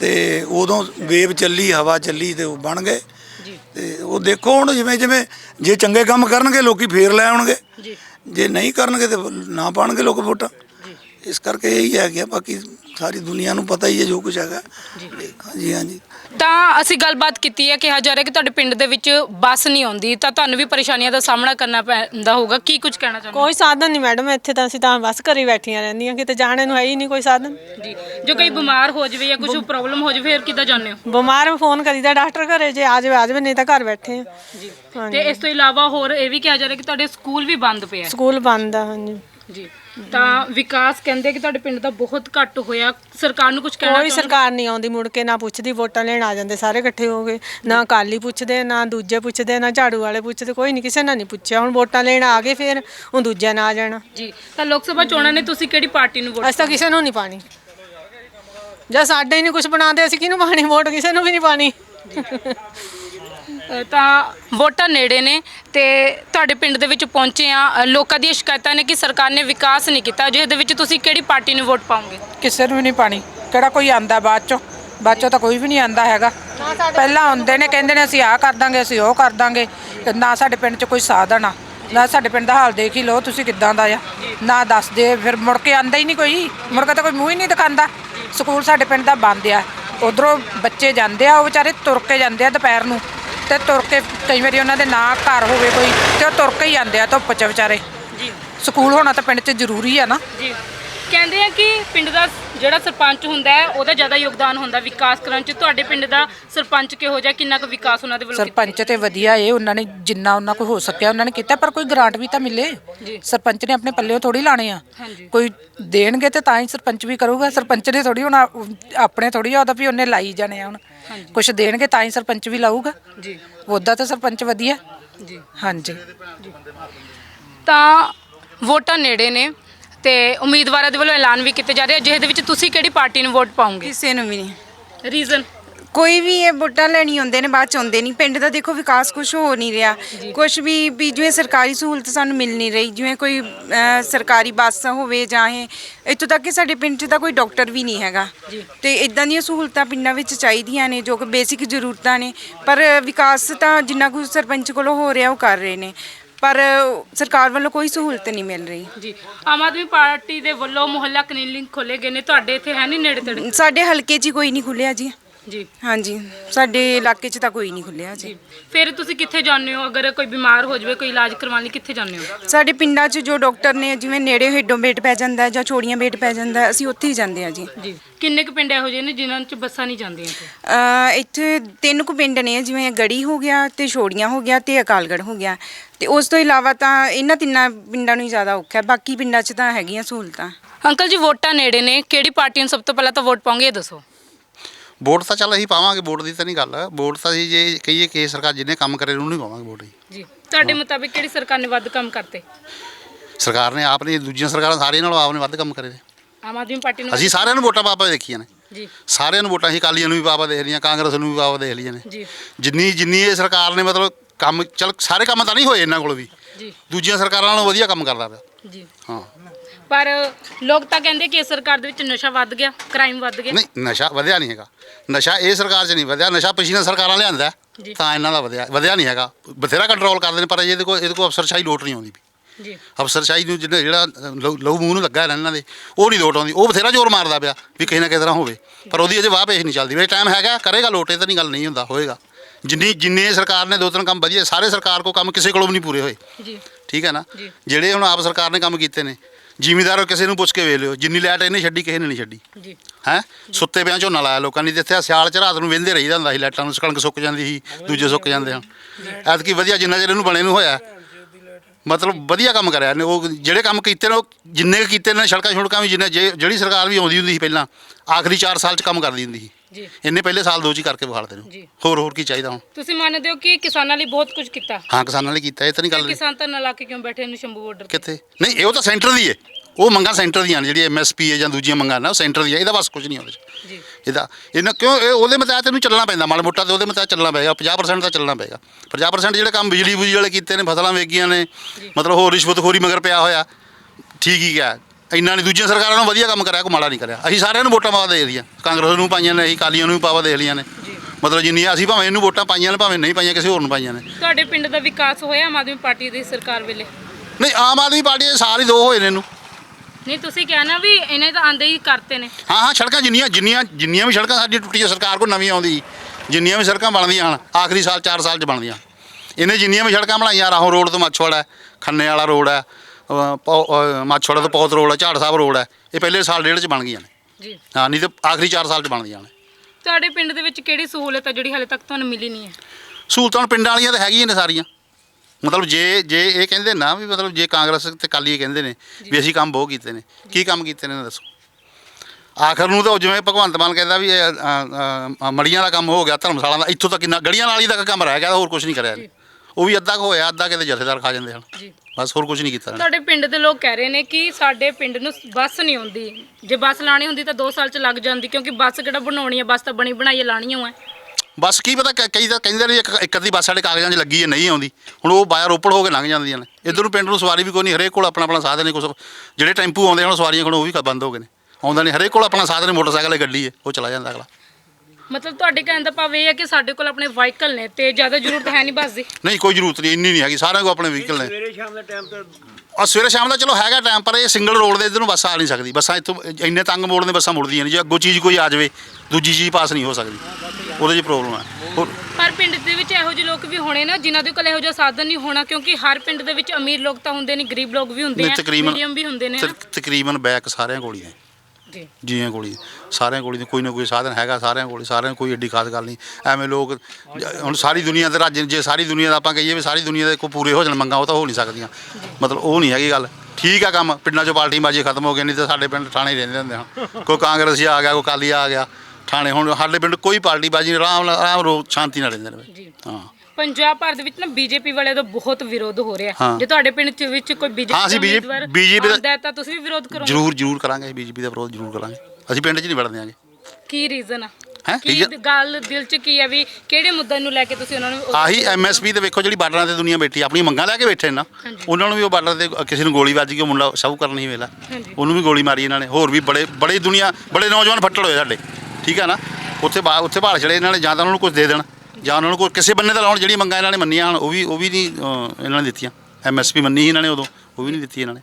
ਤੇ ਉਦੋਂ ਵੇਵ ਚੱਲੀ ਹਵਾ ਚੱਲੀ ਤੇ ਉਹ ਬਣ ਗਏ। ਤੇ ਉਹ ਦੇਖੋ ਹੁਣ ਜਿਵੇਂ ਜਿਵੇਂ ਜੇ ਚੰਗੇ ਕੰਮ ਕਰਨਗੇ ਲੋਕੀ ਫੇਰ ਲੈ ਆਉਣਗੇ। ਜੀ। ਜੇ ਨਹੀਂ ਕਰਨਗੇ ਤੇ ਨਾ ਪਾਣਗੇ ਲੋਕ ਵੋਟਾਂ। ਇਸ ਕਰਕੇ ਇਹੀ ਹੈ ਕਿ ਬਾਕੀ ਸਾਰੀ ਦੁਨੀਆ ਨੂੰ ਪਤਾ ਹੀ ਹੈ ਜੋ ਕੁਝ ਹੈਗਾ। ਹਾਂਜੀ ਹਾਂਜੀ। ਤਾਂ ਅਸੀਂ ਗੱਲਬਾਤ ਕੀਤੀ ਹੈ ਕਿਹਾ ਜਾ ਰਿਹਾ ਕਿ ਤੁਹਾਡੇ ਪਿੰਡ ਦੇ ਵਿੱਚ ਬੱਸ ਨਹੀਂ ਆਉਂਦੀ ਤਾਂ ਤੁਹਾਨੂੰ ਵੀ ਪਰੇਸ਼ਾਨੀਆਂ ਦਾ ਸਾਹਮਣਾ ਕਰਨਾ ਪੈਂਦਾ ਹੋਊਗਾ। ਕੀ ਕੁਝ ਕਹਿਣਾ ਚਾਹੁੰਦੇ ਕੋਈ ਸਾਧਨ ਨਹੀਂ ਮੈਡਮ ਇੱਥੇ ਤਾਂ ਅਸੀਂ ਤਾਂ ਬਸ ਘਰੇ ਬੈਠੀਆਂ ਰਹਿੰਦੀਆਂ ਕਿਤੇ ਜਾਣੇ ਨੂੰ ਹੈ ਹੀ ਨਹੀਂ ਕੋਈ ਸਾਧਨ। ਜੀ ਜੋ ਕੋਈ ਬਿਮਾਰ ਹੋ ਜਾਵੇ ਜਾਂ ਕੁਝ ਪ੍ਰੋਬਲਮ ਹੋ ਜਾਵੇ ਫਿਰ ਕਿੱਦਾਂ ਜਾਂਦੇ ਹੋ? ਬਿਮਾਰ ਫੋਨ ਕਰੀਦਾ ਡਾਕਟਰ ਘਰੇ ਜੇ ਆ ਜਾਵੇ ਆ ਜਾਵੇ ਨਹੀਂ ਤਾਂ ਘਰ ਬੈਠੇ ਆ। ਜੀ। ਤੇ ਇਸ ਤੋਂ ਇਲਾਵਾ ਹੋਰ ਇਹ ਵੀ ਕਿਹਾ ਜਾ ਰਿਹਾ ਕਿ ਤੁਹਾਡੇ ਸਕੂਲ ਵੀ ਬੰਦ ਪਏ ਆ। ਸਕੂਲ ਬੰਦ ਆ ਹਾਂਜੀ। ਜੀ। ਤਾਂ ਵਿਕਾਸ ਕਹਿੰਦੇ ਕਿ ਤੁਹਾਡੇ ਪਿੰਡ ਦਾ ਬਹੁਤ ਘੱਟ ਹੋਇਆ। ਸਰਕਾਰ ਨੂੰ ਕੁਝ ਕਹਿਣਾ ਕੋਈ ਚਾਹੁੰਦੇ? ਸਰਕਾਰ ਨਹੀਂ ਆਉਂਦੀ ਮੁੜ ਕੇ ਨਾ ਪੁੱਛਦੀ ਵੋਟਾਂ ਲੈਣ ਆ ਜਾਂਦੇ ਸਾਰੇ ਇਕੱਠੇ ਹੋ ਗਏ ਨਾ ਅਕਾਲੀ ਪੁੱਛਦੇ ਨਾ ਦੂਜੇ ਪੁੱਛਦੇ ਨਾ ਝਾੜੂ ਵਾਲੇ ਪੁੱਛਦੇ ਕੋਈ ਨਹੀਂ ਕਿਸੇ ਨੇ ਨਹੀਂ ਪੁੱਛਿਆ। ਹੁਣ ਵੋਟਾਂ ਲੈਣ ਆ ਗਏ ਫਿਰ ਹੁਣ ਦੂਜਿਆਂ ਨਾਲ ਆ ਜਾਣਾ। ਜੀ ਤਾਂ ਲੋਕ ਸਭਾ ਚੋਣਾਂ ਨੇ ਤੁਸੀਂ ਕਿਹੜੀ ਪਾਰਟੀ ਨੂੰ ਵੋਟ ਅਸੀਂ ਤਾਂ ਕਿਸੇ ਨੂੰ ਨਹੀਂ ਪਾਣੀ। ਜੇ ਸਾਡੇ ਹੀ ਨਹੀਂ ਕੁਝ ਬਣਾਉਂਦੇ ਅਸੀਂ ਕਿਹਨੂੰ ਪਾਣੀ? ਵੋਟ ਕਿਸੇ ਨੂੰ ਵੀ ਨਹੀਂ ਪਾਣੀ। ਅ, ਤਾਂ ਵੋਟਾਂ ਨੇੜੇ ਨੇ ਤੇ ਤੁਹਾਡੇ ਪਿੰਡ ਦੇ ਵਿੱਚ ਪਹੁੰਚੇ ਆ। ਲੋਕਾਂ ਦੀਆਂ ਸ਼ਿਕਾਇਤਾਂ ਨੇ ਕਿ ਸਰਕਾਰ ਨੇ ਵਿਕਾਸ ਨਹੀਂ ਕੀਤਾ। ਜਿਹਦੇ ਵਿੱਚ ਤੁਸੀਂ ਕਿਹੜੀ ਪਾਰਟੀ ਨੂੰ ਵੋਟ ਪਾਓਗੇ? ਕਿਸੇ ਨੂੰ ਵੀ ਨਹੀਂ ਪਾਣੀ। ਕਿਹੜਾ ਕੋਈ ਆਂਦਾ ਬਾਅਦ ਚੋਂ? ਬਾਅਦ ਚੋਂ ਤਾਂ ਕੋਈ ਵੀ ਨਹੀਂ ਆਂਦਾ ਹੈਗਾ। ਪਹਿਲਾਂ ਆਉਂਦੇ ਨੇ ਕਹਿੰਦੇ ਨੇ ਅਸੀਂ ਆਹ ਕਰ ਦਾਂਗੇ ਅਸੀਂ ਉਹ ਕਰ ਦਾਂਗੇ। ਤੇ ਨਾ ਸਾਡੇ ਪਿੰਡ 'ਚ ਕੋਈ ਸਾਧਨ ਆ। ਨਾ ਸਾਡੇ ਪਿੰਡ ਦਾ ਹਾਲ ਦੇਖ ਹੀ ਲਓ ਤੁਸੀਂ ਕਿੱਦਾਂ ਦਾ ਆ। ਨਾ ਦੱਸਦੇ ਫਿਰ ਮੁੜ ਕੇ ਆਂਦਾ ਹੀ ਨਹੀਂ ਕੋਈ। ਮੁੜ ਕੇ ਤਾਂ ਕੋਈ ਮੂੰਹ ਹੀ ਨਹੀਂ ਦਿਖਾਉਂਦਾ ਸਕੂਲ ਸਾਡੇ ਪਿੰਡ ਦਾ ਬੰਦ ਆ। ਉਧਰੋਂ ਬੱਚੇ ਜਾਂਦੇ ਆ ਉਹ ਵਿਚਾਰੇ ਤੁਰ ਕੇ ਜਾਂਦੇ ਆ ਦੁਪਹਿਰ ਨੂੰ। ਤੇ ਤੁਰ ਕੇ ਕਈ ਵਾਰੀ ਉਹਨਾਂ ਦੇ ਨਾ ਘਰ ਹੋਵੇ ਕੋਈ ਤੇ ਉਹ ਤੁਰ ਕੇ ਹੀ ਜਾਂਦੇ ਆ ਧੁੱਪ 'ਚ ਵਿਚਾਰੇ। ਜੀ। ਸਕੂਲ ਹੋਣਾ ਤਾਂ ਪਿੰਡ 'ਚ ਜ਼ਰੂਰੀ ਆ ਨਾ। ਜੀ। ਕਹਿੰਦੇ ਆ ਕਿ ਪਿੰਡ ਦਾ ਜਿਹੜਾ ਸਰਪੰਚ ਹੁੰਦਾ ਹੈ ਉਹਦਾ ਜ਼ਿਆਦਾ ਯੋਗਦਾਨ ਹੁੰਦਾ ਵਿਕਾਸ ਕਰਨ ਚ। ਤੁਹਾਡੇ ਪਿੰਡ ਦਾ ਸਰਪੰਚ ਕਿਹੋ ਜਿਹਾ ਕਿੰਨਾ ਕੁ ਵਿਕਾਸ ਉਹਨਾਂ ਦੇ ਵੱਲੋਂ ਕੀਤਾ ਸਰਪੰਚ ਤੇ ਵਧੀਆ ਏ ਉਹਨਾਂ ਨੇ ਜਿੰਨਾ ਉਹਨਾਂ ਕੋਲ ਹੋ ਸਕਿਆ ਉਹਨਾਂ ਨੇ ਕੀਤਾ ਪਰ ਕੋਈ ਗ੍ਰਾਂਟ ਵੀ ਤਾਂ ਮਿਲੇ। ਜੀ। ਸਰਪੰਚ ਨੇ ਆਪਣੇ ਪੱਲੇ ਥੋੜੀ ਲਾਣੇ ਆ। ਹਾਂਜੀ। ਕੋਈ ਦੇਣਗੇ ਤੇ ਤਾਂ ਹੀ ਸਰਪੰਚ ਵੀ ਕਰੂਗਾ ਸਰਪੰਚ ਨੇ ਥੋੜੀ ਹੁਣ ਆ- ਆਪਣੇ ਥੋੜੀ ਉਹਦਾ ਵੀ ਉਹਨੇ ਲਾਈ ਜਾਣੇ ਆ ਹੁਣ। ਕੁਝ ਦੇਣਗੇ ਤਾਂ ਹੀ ਸਰਪੰਚ ਵੀ ਲਾਊਗਾ। ਜੀ। ਉਹਦਾ ਤਾਂ ਸਰਪੰਚ ਵਧੀਆ। ਜੀ। ਹਾਂਜੀ। ਤਾਂ ਵੋਟਾਂ ਨੇੜੇ ਨੇ। ਤੇ ਉਮੀਦਵਾਰਾਂ ਦੇ ਵੱਲੋਂ ਐਲਾਨ ਵੀ ਕੀਤੇ ਜਾ ਰਹੇ ਆ ਜਿਹਦੇ ਵਿੱਚ ਤੁਸੀਂ ਕਿਹੜੀ ਪਾਰਟੀ ਨੂੰ ਵੋਟ ਪਾਉਂਗੇ ਕਿਸੇ ਨੂੰ ਵੀ ਨਹੀਂ। ਰੀਜ਼ਨ ਕੋਈ ਵੀ ਇਹ ਵੋਟਾਂ ਲੈਣੀ ਆਉਂਦੇ ਨੇ ਬਾਅਦ ਚ ਆਉਂਦੇ ਨਹੀਂ। ਪਿੰਡ ਦਾ ਦੇਖੋ ਵਿਕਾਸ ਕੁਝ ਹੋ ਨਹੀਂ ਰਿਹਾ। ਕੁਝ ਵੀ ਵੀ ਜਿਵੇਂ ਸਰਕਾਰੀ ਸਹੂਲਤ ਸਾਨੂੰ ਮਿਲ ਨਹੀਂ ਰਹੀ ਜਿਵੇਂ ਕੋਈ ਅਹ, ਸਰਕਾਰੀ ਬੱਸ ਹੋਵੇ ਜਾਂ ਇਹ ਇੱਥੋਂ ਤੱਕ ਕਿ ਸਾਡੇ ਪਿੰਡ 'ਚ ਤਾਂ ਕੋਈ ਡਾਕਟਰ ਵੀ ਨਹੀਂ ਹੈਗਾ। ਤੇ ਇਦਾਂ ਦੀਆਂ ਸਹੂਲਤਾਂ ਪਿੰਡਾਂ ਵਿੱਚ ਚਾਹੀਦੀਆਂ ਨੇ ਜੋ ਕਿ ਬੇਸਿਕ ਜ਼ਰੂਰਤਾਂ ਨੇ। ਪਰ ਵਿਕਾਸ ਤਾਂ ਜਿੰਨਾ ਕੁ ਸਰਪੰਚ ਕੋਲੋਂ ਹੋ ਰਿਹਾ ਉਹ ਕਰ ਰਹੇ ਨੇ। ਪਰ ਸਰਕਾਰ ਵੱਲੋਂ ਕੋਈ ਸਹੂਲਤ ਨਹੀਂ ਮਿਲ ਰਹੀ। ਜੀ ਆਮ ਆਦਮੀ ਪਾਰਟੀ ਦੇ ਵੱਲੋਂ ਮੁਹੱਲਾ ਕਲੀਨਿਕ ਖੋਲੇ ਗਏ ਨੇ ਤੁਹਾਡੇ ਇੱਥੇ ਹੈ ਨਹੀਂ ਨੇੜੇ ਤੇੜੇ? ਸਾਡੇ ਹਲਕੇ 'ਚ ਹੀ ਕੋਈ ਨਹੀਂ ਖੁੱਲਿਆ ਜੀ। ਜੀ। ਹਾਂਜੀ ਸਾਡੇ ਇਲਾਕੇ 'ਚ ਤਾਂ ਕੋਈ ਨਹੀਂ ਖੁੱਲਿਆ ਜੀ। ਫਿਰ ਤੁਸੀਂ ਕਿੱਥੇ ਜਾਂਦੇ ਹੋ? ਅਗਰ ਕੋਈ ਬਿਮਾਰ ਹੋ ਜਾਵੇ ਕੋਈ ਇਲਾਜ ਕਰਵਾਉਣ ਲਈ ਕਿੱਥੇ ਜਾਂਦੇ ਹੋ? ਸਾਡੇ ਪਿੰਡਾਂ 'ਚ ਜੋ ਡਾਕਟਰ ਨੇ ਜਿਵੇਂ ਨੇੜੇ ਹੇਡੋਂ ਬੇਟ ਪੈ ਜਾਂਦਾ ਹੈ ਜਾਂ ਛੋੜੀਆਂ ਬੇਟ ਪੈ ਜਾਂਦਾ ਹੈ, ਅਸੀਂ ਉੱਥੇ ਹੀ ਜਾਂਦੇ ਆ ਜੀ। ਜੀ ਕਿੰਨੇ ਕੁ ਪਿੰਡ ਇਹੋ ਜਿਹੇ ਨੇ ਜਿਨ੍ਹਾਂ 'ਚ ਬੱਸਾਂ ਨਹੀਂ ਜਾਂਦੀਆਂ ਇੱਥੇ? ਅ, ਇੱਥੇ ਤਿੰਨ ਕੁ ਪਿੰਡ ਨੇ ਜਿਵੇਂ ਗੜੀ ਹੋ ਗਿਆ ਤੇ ਛੋੜੀਆਂ ਹੋ ਗਿਆ ਤੇ ਅਕਾਲਗੜ੍ਹ ਹੋ ਗਿਆ। ਤੇ ਉਸ ਤੋਂ ਇਲਾਵਾ ਤਾਂ ਇਹਨਾਂ ਤਿੰਨਾਂ ਪਿੰਡਾਂ ਨੂੰ ਹੀ ਜ਼ਿਆਦਾ ਔਖਾ ਹੈ। ਬਾਕੀ ਪਿੰਡਾਂ 'ਚ ਤਾਂ ਹੈਗੀਆਂ ਸਹੂਲਤਾਂ। ਅੰਕਲ ਜੀ ਵੋਟਾਂ ਨੇੜੇ ਨੇ। ਕਿਹੜੀ ਪਾਰਟੀ ਨੂੰ ਸਭ ਤੋਂ ਪਹਿਲਾਂ ਤਾਂ ਵੋਟ ਪਾਉਂਗੇ ਇਹ ਦੱਸੋ। ਵੋਟ ਤਾਂ ਚੱਲ ਅਸੀਂ ਪਾਵਾਂਗੇ ਵੋਟ ਦੀ ਤਾਂ ਨਹੀਂ ਗੱਲ। ਵੋਟ ਤਾਂ ਅਸੀਂ ਜੇ ਕਹੀਏ ਕਿ ਸਰਕਾਰ ਜਿਹਨੇ ਕੰਮ ਕਰੇ ਉਹਨੂੰ ਨਹੀਂ ਪਾਵਾਂਗੇ ਵੋਟ ਜੀ ਜੀ ਤੁਹਾਡੇ ਮੁਤਾਬਿਕ ਕਿਹੜੀ ਸਰਕਾਰ ਨੇ ਵੱਧ ਕੰਮ ਕਰਤੇ? ਸਰਕਾਰ ਨੇ ਆਪ ਨੇ ਦੂਜੀਆਂ ਸਰਕਾਰਾਂ ਸਾਰੀਆਂ ਨਾਲੋਂ ਆਪ ਨੇ ਵੱਧ ਕੰਮ ਕਰੇ ਨੇ। ਆਮ ਆਦਮੀ ਪਾਰਟੀ ਨੂੰ ਅਸੀਂ ਸਾਰਿਆਂ ਨੂੰ ਵੋਟਾਂ ਪਾਪਾ ਦੇਖੀਆਂ ਨੇ। ਜੀ। ਸਾਰਿਆਂ ਨੂੰ ਵੋਟਾਂ ਅਸੀਂ ਅਕਾਲੀਆਂ ਨੂੰ ਵੀ ਪਾਪਾ ਦੇਖ ਲਈਆਂ ਕਾਂਗਰਸ ਨੂੰ ਵੀ ਪਾਪਾ ਦੇਖ ਲਈਆਂ ਨੇ। ਜੀ। ਜਿੰਨੀ ਜਿੰਨੀ ਇਹ ਸਰਕਾਰ ਨੇ ਮਤਲਬ ਕੰਮ ਚੱਲ ਸਾਰੇ ਕੰਮ ਤਾਂ ਨਹੀਂ ਹੋਏ ਇਹਨਾਂ ਕੋਲ ਵੀ। ਜੀ। ਦੂਜੀਆਂ ਸਰਕਾਰਾਂ ਨਾਲੋਂ ਵਧੀਆ ਕੰਮ ਕਰਦਾ ਪਿਆ। ਜੀ। ਹਾਂ। ਪਰ ਲੋਕ ਤਾਂ ਕਹਿੰਦੇ ਕਿ ਇਸ ਸਰਕਾਰ ਦੇ ਵਿੱਚ ਨਸ਼ਾ ਵੱਧ ਗਿਆ ਕ੍ਰਾਈਮ ਵੱਧ ਗਿਆ। ਨਹੀਂ ਨਸ਼ਾ ਵਧਿਆ ਨਹੀਂ ਹੈਗਾ। ਨਸ਼ਾ ਇਹ ਸਰਕਾਰ 'ਚ ਨਹੀਂ ਵਧਿਆ ਨਸ਼ਾ ਪਿਛਲੀਆਂ ਸਰਕਾਰਾਂ ਲਿਆਂਦਾ ਜੀ। ਤਾਂ ਇਹਨਾਂ ਦਾ ਵਧਿਆ ਵਧਿਆ ਨਹੀਂ ਹੈਗਾ। ਬਥੇਰਾ ਕੰਟਰੋਲ ਕਰਦੇ ਨੇ ਪਰ ਇਹਦੇ ਕੋਲ ਇਹਦੇ ਕੋਲ ਅਫਸਰਸ਼ਾਹੀ ਲੋਟ ਨਹੀਂ ਆਉਂਦੀ ਜੀ। ਅਫਸਰਸ਼ਾਹੀ ਨੂੰ ਜਿਹੜਾ ਜਿਹੜਾ ਲਹੂ ਲਹੂ ਮੂੰਹ ਨੂੰ ਲੱਗਾ ਹੈ ਇਹਨਾਂ ਦੇ ਉਹ ਨਹੀਂ ਲੋਟ ਆਉਂਦੀ। ਉਹ ਬਥੇਰਾ ਜ਼ੋਰ ਮਾਰਦਾ ਪਿਆ ਵੀ ਕਿਸੇ ਨਾ ਕਿਸੇ ਤਰ੍ਹਾਂ ਹੋਵੇ। ਪਰ ਉਹਦੀ ਅਜੇ ਵਾਹ ਪੇਸ਼ ਨਹੀਂ ਚੱਲਦੀ। ਵੀ ਟਾਈਮ ਹੈਗਾ ਕਰੇਗਾ ਲੋਟੇ ਤਾਂ ਨਹੀਂ ਗੱਲ ਨਹੀਂ ਹੁੰਦਾ ਹੋਏਗਾ। ਜਿੰਨੀ ਜਿੰਨੇ ਸਰਕਾਰ ਨੇ ਦੋ ਤਿੰਨ ਕੰਮ ਵਧੀਆ ਸਾਰੇ ਸਰਕਾਰ ਕੋ ਕੰਮ ਕਿਸੇ ਕੋਲੋਂ ਵੀ ਨਹੀਂ ਪੂਰੇ ਹੋਏ। ਜੀ। ਠੀਕ ਹੈ ਨਾ। ਜਿਹੜੇ ਹੁਣ ਆਪ ਸਰਕਾਰ ਨੇ ਕੰਮ ਕੀਤੇ ਨੇ ਜ਼ਿਮੀਦਾਰ ਕਿਸੇ ਨੂੰ ਪੁੱਛ ਕੇ ਵੇਖ ਲਿਓ ਜਿੰਨੀ ਲਾਈਟ ਇਹਨੇ ਛੱਡੀ ਕਿਸੇ ਨੇ ਨਹੀਂ ਛੱਡੀ। ਜੀ। ਹੈ? ਸੁੱਤੇ ਪਿਆਂ ਝੋਨਾ ਲਾਇਆ ਲੋਕਾਂ ਨੇ ਜਿੱਥੇ ਸਿਆਲ ਚ ਰਾਤ ਨੂੰ ਵੇਂਦੇ ਰਹੀਦਾ ਹੁੰਦਾ ਸੀ ਲਾਈਟਾਂ ਨੂੰ ਕਣਕ ਸੁੱਕ ਜਾਂਦੀ ਸੀ ਦੂਜੇ ਸੁੱਕ ਜਾਂਦੇ ਹਨ। ਐਤਕੀ ਵਧੀਆ ਜਿੰਨਾ ਚਿਰ ਇਹਨੂੰ ਬਣੇ ਨੂੰ ਹੋਇਆ ਮਤਲਬ ਵਧੀਆ ਕੰਮ ਕਰਿਆ ਨੇ ਉਹ ਜਿਹੜੇ ਕੰਮ ਕੀਤੇ ਨੇ ਉਹ ਜਿੰਨੇ ਕੀਤੇ ਨੇ ਸੜਕਾਂ ਛੁੜਕਾਂ ਵੀ ਜਿੰਨੇ ਜਿਹੜੀ ਸਰਕਾਰ ਵੀ ਆਉਂਦੀ ਹੁੰਦੀ ਸੀ ਪਹਿਲਾਂ ਆਖਰੀ 4 ਸਾਲ ਚ ਕੰਮ ਕਰਦੀ ਹੁੰਦੀ ਸੀ। ਜੀ। ਇੰਨੇ ਪਹਿਲੇ ਸਾਲ ਦੋ ਹੀ ਕਰਕੇ ਵਿਖਾਲਦੇ ਨੇ ਜੀ। ਹੋਰ ਹੋਰ ਕੀ ਚਾਹੀਦਾ ਹੁਣ? ਤੁਸੀਂ ਮੰਨਦੇ ਹੋ ਕਿ ਕਿਸਾਨਾਂ ਲਈ ਬਹੁਤ ਕੁਝ ਕੀਤਾ? ਹਾਂ ਕਿਸਾਨਾਂ ਲਈ ਕੀਤਾ ਇਹ ਤਾਂ ਨਹੀਂ ਗੱਲ ਕਿਸਾਨ ਤਾਂ ਨਾ ਲਾ ਕੇ ਕਿਉਂ ਬੈਠੇ ਨੇ ਸ਼ੰਭੂ ਬਾਰਡਰ ਤੇ? ਕਿੱਥੇ? ਨਹੀਂ ਇਹ ਉਹ ਤਾਂ ਸੈਂਟਰ ਦੀ ਹੈ ਉਹ ਮੰਗਾਂ ਸੈਂਟਰ ਦੀਆਂ ਨੇ ਜਿਹੜੀ ਐਮਐਸਪੀ ਹੈ ਜਾਂ ਦੂਜੀਆਂ ਮੰਗਾਂ ਨੇ ਉਹ ਸੈਂਟਰ ਦੀ ਹੈ ਇਹਦਾ ਬਸ ਕੁਝ ਨਹੀਂ ਉਹਦੇ 'ਚ। ਜੀ। ਇਹਦਾ ਇਹਨਾਂ ਕਿਉਂ ਇਹ ਉਹਦੇ ਮਤਾਇਤ ਇਹਨੂੰ ਚੱਲਣਾ ਪੈਂਦਾ ਮਾੜਾ ਮੋਟਾ ਤੇ ਉਹਦੇ ਮਤਾਇਤ ਚੱਲਣਾ ਪਏਗਾ 50% ਤਾਂ ਚੱਲਣਾ ਪਏਗਾ। 50% ਜਿਹੜੇ ਕੰਮ ਬਿਜਲੀ ਬੁਜੀ ਵਾਲੇ ਕੀਤੇ ਨੇ ਫਸਲਾਂ ਵੇਗੀਆਂ ਨੇ ਮਤਲਬ ਹੋਰ ਰਿਸ਼ਵਤਖੋਰੀ ਮਗਰ ਪਿਆ ਹੋਇਆ ਠੀਕ ਹੀ ਗਿਆ ਇੰਨਾ ਨਹੀਂ ਦੂਜੀਆਂ ਸਰਕਾਰਾਂ ਨੂੰ ਵਧੀਆ ਕੰਮ ਕਰਿਆ ਕੋਈ ਮਾੜਾ ਨਹੀਂ ਕਰਿਆ। ਅਸੀਂ ਸਾਰਿਆਂ ਨੂੰ ਵੋਟਾਂ ਪਾ ਦੇ ਲਈਆਂ। ਕਾਂਗਰਸ ਨੂੰ ਪਾਈਆਂ ਨੇ ਅਸੀਂ ਕਾਲੀਆਂ ਨੂੰ ਵੀ ਪਾਵਾ ਦੇ ਲਈਆਂ ਨੇ। ਮਤਲਬ ਜਿੰਨੀਆਂ ਅਸੀਂ ਭਾਵੇਂ ਇਹਨੂੰ ਵੋਟਾਂ ਪਾਈਆਂ ਨੇ ਭਾਵੇਂ ਨਹੀਂ ਪਾਈਆਂ ਕਿਸੇ ਹੋਰ ਨੂੰ ਪਾਈਆਂ ਨੇ। ਤੁਹਾਡੇ ਪਿੰਡ ਦਾ ਵਿਕਾਸ ਹੋਇਆ ਆਮ ਆਦਮੀ ਪਾਰਟੀ ਦੀ ਸਰਕਾਰ ਵੇਲੇ? ਨਹੀਂ ਆਮ ਆਦਮੀ ਪਾਰਟੀ ਦੇ ਸਾਲ ਹੀ ਦੋ ਹੋਏ ਨੇ ਇਹਨੂੰ। ਨਹੀਂ ਤੁਸੀਂ ਕਿਹਾ ਨਾ ਵੀ ਇਹਨੇ ਤਾਂ ਆਂਦੇ ਹੀ ਕਰਤੇ ਨੇ। ਹਾਂ ਹਾਂ ਸੜਕਾਂ ਜਿੰਨੀਆਂ ਜਿੰਨੀਆਂ ਜਿੰਨੀਆਂ ਵੀ ਸੜਕਾਂ ਸਾਡੀ ਟੁੱਟੀਆਂ ਸਰਕਾਰ ਕੋਲ ਨਵੀਂ ਆਉਂਦੀ। ਜਿੰਨੀਆਂ ਵੀ ਸੜਕਾਂ ਬਣਦੀਆਂ ਹਨ ਆਖਰੀ ਸਾਲ 4 ਸਾਲ ਚ ਬਣਦੀਆਂ। ਇਹਨੇ ਜਿੰਨੀਆਂ ਵੀ ਸੜਕਾਂ ਬਣਾਈਆਂ ਰਾਹੋਂ ਰੋਡ ਤੋਂ ਮੱਛਵਾੜਾ ਖੰਨੇ ਵਾਲਾ ਰੋਡ ਹੈ ਮੱਛਵਾੜਾ ਤੋਂ ਪੌਤ ਰੋਡ ਹੈ ਝਾੜ ਸਾਹਿਬ ਰੋਡ ਹੈ ਇਹ ਪਹਿਲੇ ਸਾਲ ਡੇਢ ਚ ਬਣ ਗਈਆਂ ਨੇ। ਜੀ। ਹਾਂ ਨਹੀਂ ਤੇ ਆਖਰੀ 4 ਸਾਲ ਚ ਬਣਦੀਆਂ ਨੇ। ਤੁਹਾਡੇ ਪਿੰਡ ਦੇ ਵਿੱਚ ਕਿਹੜੀ ਸਹੂਲਤ ਹੈ ਜਿਹੜੀ ਹਾਲੇ ਤੱਕ ਤੁਹਾਨੂੰ ਮਿਲੀ ਨਹੀਂ ਹੈ? ਸਹੂਲਤਾਂ ਪਿੰਡਾਂ ਵਾਲੀਆਂ ਤਾਂ ਹੈਗੀਆਂ ਨੇ ਸਾਰੀਆਂ। ਮਤਲਬ ਜੇ ਜੇ ਇਹ ਕਹਿੰਦੇ ਨਾ ਵੀ ਮਤਲਬ ਜੇ ਕਾਂਗਰਸ ਤੇ ਕਾਲੀ ਇਹ ਕਹਿੰਦੇ ਨੇ ਵੀ ਅਸੀਂ ਕੰਮ ਬਹੁਤ ਕੀਤੇ ਨੇ। ਕੀ ਕੰਮ ਕੀਤੇ ਨੇ ਦੱਸੋ। ਆਖਰ ਨੂੰ ਤਾਂ ਉਹ ਜਿਵੇਂ ਭਗਵੰਤ ਮਾਨ ਕਹਿੰਦਾ ਵੀ ਮੜੀਆਂ ਦਾ ਕੰਮ ਹੋ ਗਿਆ ਧਰਮਸ਼ਾਲਾ ਦਾ ਇੱਥੋਂ ਤੱਕ ਕਿੰਨਾ ਗਲੀਆਂ ਨਾਲੀ ਦਾ ਕੰਮ ਰਹਿ ਗਿਆ ਹੋਰ ਕੁਝ ਨਹੀਂ ਕਰਿਆ। ਉਹ ਵੀ ਅੱਧਾ ਕੁ ਹੋਇਆ ਅੱਧਾ ਕਿਤੇ ਜਥੇਦਾਰ ਖਾ ਜਾਂਦੇ ਹਨ। ਜੀ। ਬਸ ਹੋਰ ਕੁਝ ਨਹੀਂ ਕੀਤਾ ਇਹਨੇ। ਤੁਹਾਡੇ ਪਿੰਡ ਦੇ ਲੋਕ ਕਹਿ ਰਹੇ ਨੇ ਕਿ ਸਾਡੇ ਪਿੰਡ ਨੂੰ ਬੱਸ ਨਹੀਂ ਆਉਂਦੀ। ਜੇ ਬੱਸ ਲਾਣੀ ਹੁੰਦੀ ਤਾਂ 2 ਸਾਲ ਚ ਲੱਗ ਜਾਂਦੀ ਕਿਉਂਕਿ ਬੱਸ ਕਿਹੜਾ ਬਣਾਉਣੀ ਹੈ? ਬੱਸ ਤਾਂ ਬਣੀ ਬਣਾਈ ਲਾਣੀ ਹੋਏ ਬਸ ਕੀ ਪਤਾ ਕ- ਕਈ ਤਾਂ ਕਹਿੰਦੇ ਨੇ ਇੱਕ ਇੱਕ ਅੱਧੀ ਬੱਸ ਸਾਡੇ ਕਾਗਜ਼ਾਂ 'ਚ ਲੱਗੀ ਹੈ ਨਹੀਂ ਆਉਂਦੀ। ਹੁਣ ਉਹ ਬਾਇਆ ਰੋਪੜ ਹੋ ਕੇ ਲੰਘ ਜਾਂਦੀਆਂ ਨੇ। ਇੱਧਰ ਨੂੰ ਪਿੰਡ ਨੂੰ ਸਵਾਰੀ ਵੀ ਕੋਈ ਨਹੀਂ ਹਰੇਕ ਕੋਲ ਆਪਣਾ ਆਪਣਾ ਸਾਧਨ ਨੇ ਕੁਛ ਜਿਹੜੇ ਟੈਂਪੂ ਆਉਂਦੇ ਹਨ ਸਵਾਰੀਆਂ ਕੋਲ ਉਹ ਵੀ ਕ- ਬੰਦ ਹੋ ਗਏ ਨੇ। ਆਉਂਦਾ ਨਹੀਂ ਹਰੇਕ ਕੋਲ ਆਪਣਾ ਸਾਧਨ ਹੈ ਮੋਟਰਸਾਈਕਲ ਹੈ ਗੱਡੀ ਹੈ ਉਹ ਚਲਾ ਜਾਂਦਾ ਅਗਲਾ। ਮਤਲਬ ਤੁਹਾਡੇ ਕਹਿਣ ਦਾ ਭਾਵ ਇਹ ਹੈ ਕਿ ਸਾਡੇ ਕੋਲ ਆਪਣੇ ਵਾਹੀਕਲ ਨੇ ਤੇ ਜ਼ਿਆਦਾ ਜ਼ਰੂਰਤ ਹੈ ਨਹੀਂ ਬੱਸ ਦੀ? ਨਹੀਂ ਕੋਈ ਜ਼ਰੂਰਤ ਨਹੀਂ ਇੰਨੀ ਨਹੀਂ ਹੈਗੀ ਸਾਰਿਆਂ ਕੋਲ ਆਪਣੇ ਵਹੀਕਲ ਨੇ। ਸਵੇਰੇ ਸ਼ਾਮ ਦਾ ਟਾਈਮ ਤਾਂ ਆ ਸਵੇਰੇ ਸ਼ਾਮ ਦਾ ਚਲੋ ਹੈਗਾ ਟਾਈਮ ਪਰ ਇਹ ਸਿੰਗਲ ਰੋਡ ਦੇ ਇੱਧਰ ਨੂੰ ਬੱਸ ਆ ਨਹੀਂ ਸਕਦੀ। ਬੱਸਾਂ ਇੱਥੋਂ ਇੰਨੇ ਤੰਗ ਮੋੜ ਨੇ ਬੱਸਾਂ ਮੁੜਦੀਆਂ ਨਹੀਂ ਜੇ ਅੱਗੋਂ ਚੀਜ਼ ਕੋਈ ਆ ਜਾਵੇ ਦੂਜੀ ਚੀਜ਼ ਪਾਸ ਨਹੀਂ ਹੋ ਸਕਦੀ। ਉਹਦੇ 'ਚ ਪ੍ਰੋਬਲਮ ਹੈ। ਹੋਰ ਪਰ ਪਿੰਡ ਦੇ ਵਿੱਚ ਇਹੋ ਜਿਹੇ ਲੋਕ ਵੀ ਹੋਣੇ ਨਾ ਜਿਨ੍ਹਾਂ ਦੇ ਕੋਲ ਇਹੋ ਜਿਹਾ ਸਾਧਨ ਨਹੀਂ ਹੋਣਾ ਕਿਉਂਕਿ ਹਰ ਪਿੰਡ ਦੇ ਵਿੱਚ ਅਮੀਰ ਲੋਕ ਤਾਂ ਹੁੰਦੇ ਨਹੀਂ ਗਰੀਬ ਲੋਕ ਵੀ ਹੁੰਦੇ ਤਕਰੀਬਨ ਮੀਡੀਅਮ ਵੀ ਹੁੰਦੇ ਨੇ ਨਾ। ਤਕ- ਤਕਰੀਬਨ ਬੈਕ ਸਾਰਿਆਂ ਕੋਲ ਹੀ ਨੇ ਜੀ। ਜੀਆਂ ਕੋਲ ਹੀ। ਸਾਰਿਆਂ ਕੋਲ ਹੀ ਕੋਈ ਨਾ ਕੋਈ ਸਾਧਨ ਹੈਗਾ ਸਾਰਿਆਂ ਕੋਲ ਹੀ, ਸਾਰਿਆਂ ਕੋਈ ਏਡੀ ਖਾਸ ਗੱਲ ਨਹੀਂ। ਐਵੇਂ ਲੋਕ ਹੁਣ ਸਾਰੀ ਦੁਨੀਆ ਦੇ ਰਾਜ ਜੇ ਸਾਰੀ ਦੁਨੀਆ ਦਾ ਆਪਾਂ ਕਹੀਏ ਵੀ ਸਾਰੀ ਦੁਨੀਆ ਦੇ ਕੋਈ ਪੂਰੇ ਹੋ ਜਾਣ ਮੰਗਾਂ ਉਹ ਤਾਂ ਹੋ ਨਹੀਂ ਸਕਦੀਆਂ। ਮਤਲਬ ਉਹ ਨਹੀਂ ਹੈਗੀ ਗੱਲ। ਠੀਕ ਆ ਕੰਮ ਪਿੰਡਾਂ 'ਚੋਂ ਪਾਰਟੀ ਬਾਜੀ ਖਤਮ ਹੋ ਗਈ ਨਹੀਂ ਤਾਂ ਸਾਡੇ ਪਿੰਡ ਥਾਣੇ ਹੀ ਰਹਿੰਦੇ ਹੁੰਦੇ ਹਾਂ ਕੋਈ ਕਾਂਗਰਸੀ ਆ ਗਿਆ ਕੋਈ ਕਾਲੀ ਆ ਗਿਆ। ਥਾਣੇ ਹੁਣ ਸਾਡੇ ਪਿੰਡ ਕੋਈ ਪਾਰਟੀ ਬਾਜੀ ਨਹੀਂ, ਆਰਾਮ ਨਾਲ ਆਰਾਮ ਰੋ ਸ਼ਾਂਤੀ ਨਾਲ ਰਹਿੰਦੇ ਨੇ। ਹਾਂ। ਪੰਜਾਬ ਭਰ ਦੇ ਵਿੱਚ ਨਾ ਬੀਜੇਪੀ ਵਾਲਿਆਂ ਦਾ ਬਹੁਤ ਵਿਰੋਧ ਹੋ ਰਿਹਾ। ਹਾਂ। ਜੇ ਤੁਹਾਡੇ ਪਿੰਡ ਚ ਵਿੱਚ ਕੋਈ ਬੀਜੇਪੀ ਹਾਂ, ਅਸੀਂ BJP BJP ਦਾ- ਤਾਂ ਤੁਸੀਂ ਵੀ ਵਿਰੋਧ ਕਰੋਗੇ। ਜ਼ਰੂਰ ਜ਼ਰੂਰ ਕਰਾਂਗੇ ਬੀਜੇਪੀ ਦਾ ਵਿਰੋਧ ਜ਼ਰੂਰ ਕਰਾਂਗੇ। ਅਸੀਂ ਪਿੰਡ 'ਚ ਨਹੀਂ ਵੜਦੇ ਆਂਗੇ ਕੀ ਰੀਜ਼ਨ ਆ? ਹੈਂ? ਕੀ ਗੱਲ ਦਿਲ 'ਚ ਕੀ ਹੈ ਵੀ ਕਿਹੜੇ ਮੁੱਦੇ ਨੂੰ ਲੈ ਕੇ ਤੁਸੀਂ ਉਹਨਾਂ ਨੂੰ ਆਹੀ ਐਮਐਸਪੀ ਤੇ ਵੇਖੋ ਜਿਹੜੀ ਬਾਰਡਰਾਂ ਤੇ ਦੁਨੀਆ ਬੈਠੀ ਆ, ਆਪਣੀ ਮੰਗਾਂ ਲੈ ਕੇ ਬੈਠੇ ਨਾ ਉਹਨਾਂ ਨੂੰ ਵੀ ਉਹ ਬਾਰਡਰ ਤੇ ਕਿਸੇ ਨੂੰ ਗੋਲੀ ਵੱਜ ਗਈ ਉਹ ਮੁੰਡਾ ਸਭ ਕਰਨੀ ਵੇਲਾ। ਉਹਨੂੰ ਵੀ ਗੋਲੀ ਮਾਰੀ ਇਹਨਾਂ ਨੇ। ਹੋਰ ਵੀ ਬੜੇ ਬੜੇ ਦੁਨੀਆ ਬੜੇ ਨੌਜਵਾਨ ਫੱਟੜ ਹੋਏ ਸਾਡੇ। ਠੀਕ ਆ ਨਾ? ਉੱਥੇ ਬਾ- ਉੱਥੇ ਭਾਲ ਛੜੇ ਇਹਨਾਂ ਨੇ ਜਾਂ ਤਾਂ ਉਹਨਾਂ ਨੂੰ ਕੁਝ ਦੇ ਦੇਣ। ਜਾਂ ਉਹਨਾਂ ਨੂੰ ਕੋਈ ਕਿਸੇ ਬੰਨੇ ਤਾਂ ਲਾਉਣ ਜਿਹੜੀ ਮੰਗਾਂ ਇਹਨਾਂ ਨੇ ਮੰਨੀਆਂ ਹਨ ਉਹ ਵੀ ਉਹ ਵੀ ਨਹੀਂ ਇਹਨਾਂ ਨੇ ਦਿੱਤੀਆਂ। ਐਮਐਸਪੀ ਮੰਨੀ ਸੀ ਇਹਨਾਂ ਨੇ ਉਦੋਂ ਉਹ ਵੀ ਨਹੀਂ ਦਿੱਤੀ ਇਹਨਾਂ ਨੇ।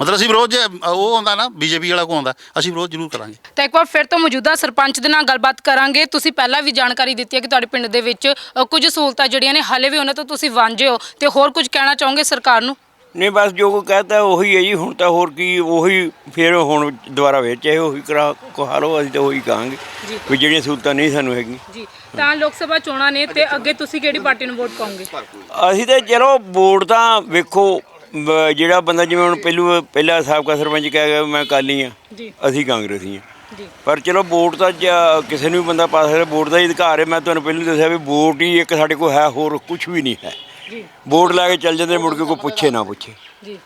ਮਤਲਬ ਅਸੀਂ ਵਿਰੋਧ ਜੇ ਉਹ ਆਉਂਦਾ ਨਾ ਬੀਜੇਪੀ ਵਾਲਾ ਕੋ ਆਉਂਦਾ ਅਸੀਂ ਵਿਰੋਧ ਜ਼ਰੂਰ ਕਰਾਂਗੇ। ਤਾਂ ਇੱਕ ਵਾਰ ਫਿਰ ਤੋਂ ਮੌਜੂਦਾ ਸਰਪੰਚ ਦੇ ਨਾਲ ਗੱਲਬਾਤ ਕਰਾਂਗੇ। ਤੁਸੀਂ ਪਹਿਲਾਂ ਵੀ ਜਾਣਕਾਰੀ ਦਿੱਤੀ ਹੈ ਕਿ ਤੁਹਾਡੇ ਪਿੰਡ ਦੇ ਵਿੱਚ ਅ, ਕੁਝ ਸਹੂਲਤਾਂ ਜਿਹੜੀਆਂ ਨੇ ਹਾਲੇ ਵੀ ਉਹਨਾਂ ਤੋਂ ਤੁਸੀਂ ਵਾਂਝੇ ਹੋ। ਤੇ ਹੋਰ ਕੁਝ ਕਹਿਣਾ ਚਾਹੋਗੇ ਸਰਕਾਰ ਨੂੰ? ਨਹੀਂ ਬਸ ਜੋ ਕੋ ਕਹਤਾ ਉਹੀ ਹੈ ਜੀ ਹੁਣ ਤਾਂ ਹੋਰ ਕੀ ਉਹੀ ਫਿਰ ਹੁਣ ਦੁਬਾਰਾ ਵਿੱਚ ਇਹ ਉਹੀ ਕਰਾ ਕਹਾ ਲਓ ਅਸੀਂ ਤਾਂ ਉਹੀ ਕਹਾਂਗੇ ਵੀ ਜਿਹੜੀਆਂ ਸਹੂਲਤਾਂ ਨਹੀਂ ਸਾਨੂੰ ਹੈਗੀਆਂ। ਜੀ ਤਾਂ ਲੋਕ ਸਭਾ ਚੋਣਾਂ ਨੇ ਤੇ ਅੱਗੇ ਤੁਸੀਂ ਕਿਹੜੀ ਪਾਰਟੀ ਨੂੰ ਵੋਟ ਪਾਓਗੇ? ਅਸੀਂ ਤਾਂ ਚਲੋ ਵੋਟ ਤਾਂ ਵੇਖੋ ਬ- ਜਿਹੜਾ ਬੰਦਾ ਜਿਵੇਂ ਹੁਣ ਪਹਿਲੂ ਪਹਿਲਾ ਸਾਬਕਾ ਸਰਪੰਚ ਕਹਿ ਗਿਆ ਵੀ ਮੈਂ ਅਕਾਲੀ ਆ ਜੀ। ਅਸੀਂ ਕਾਂਗਰਸੀ ਆ ਜੀ। ਪਰ ਚਲੋ ਵੋਟ ਤਾਂ ਜਾਂ ਕਿਸੇ ਨੂੰ ਵੀ ਬੰਦਾ ਪਾ ਸਕਦਾ ਵੋਟ ਦਾ ਹੀ ਅਧਿਕਾਰ ਹੈ। ਮੈਂ ਤੁਹਾਨੂੰ ਪਹਿਲਾਂ ਹੀ ਦੱਸਿਆ ਵੀ ਵੋਟ ਹੀ ਇੱਕ ਸਾਡੇ ਕੋਲ ਹੈ ਹੋਰ ਕੁਝ ਵੀ ਨਹੀਂ ਹੈ। ਜੀ। ਵੋਟ ਲੈ ਕੇ ਚੱਲ ਜਾਂਦੇ ਮੁੜ ਕੇ ਕੋਈ ਪੁੱਛੇ ਨਾ ਪੁੱਛੇ। ਜੀ।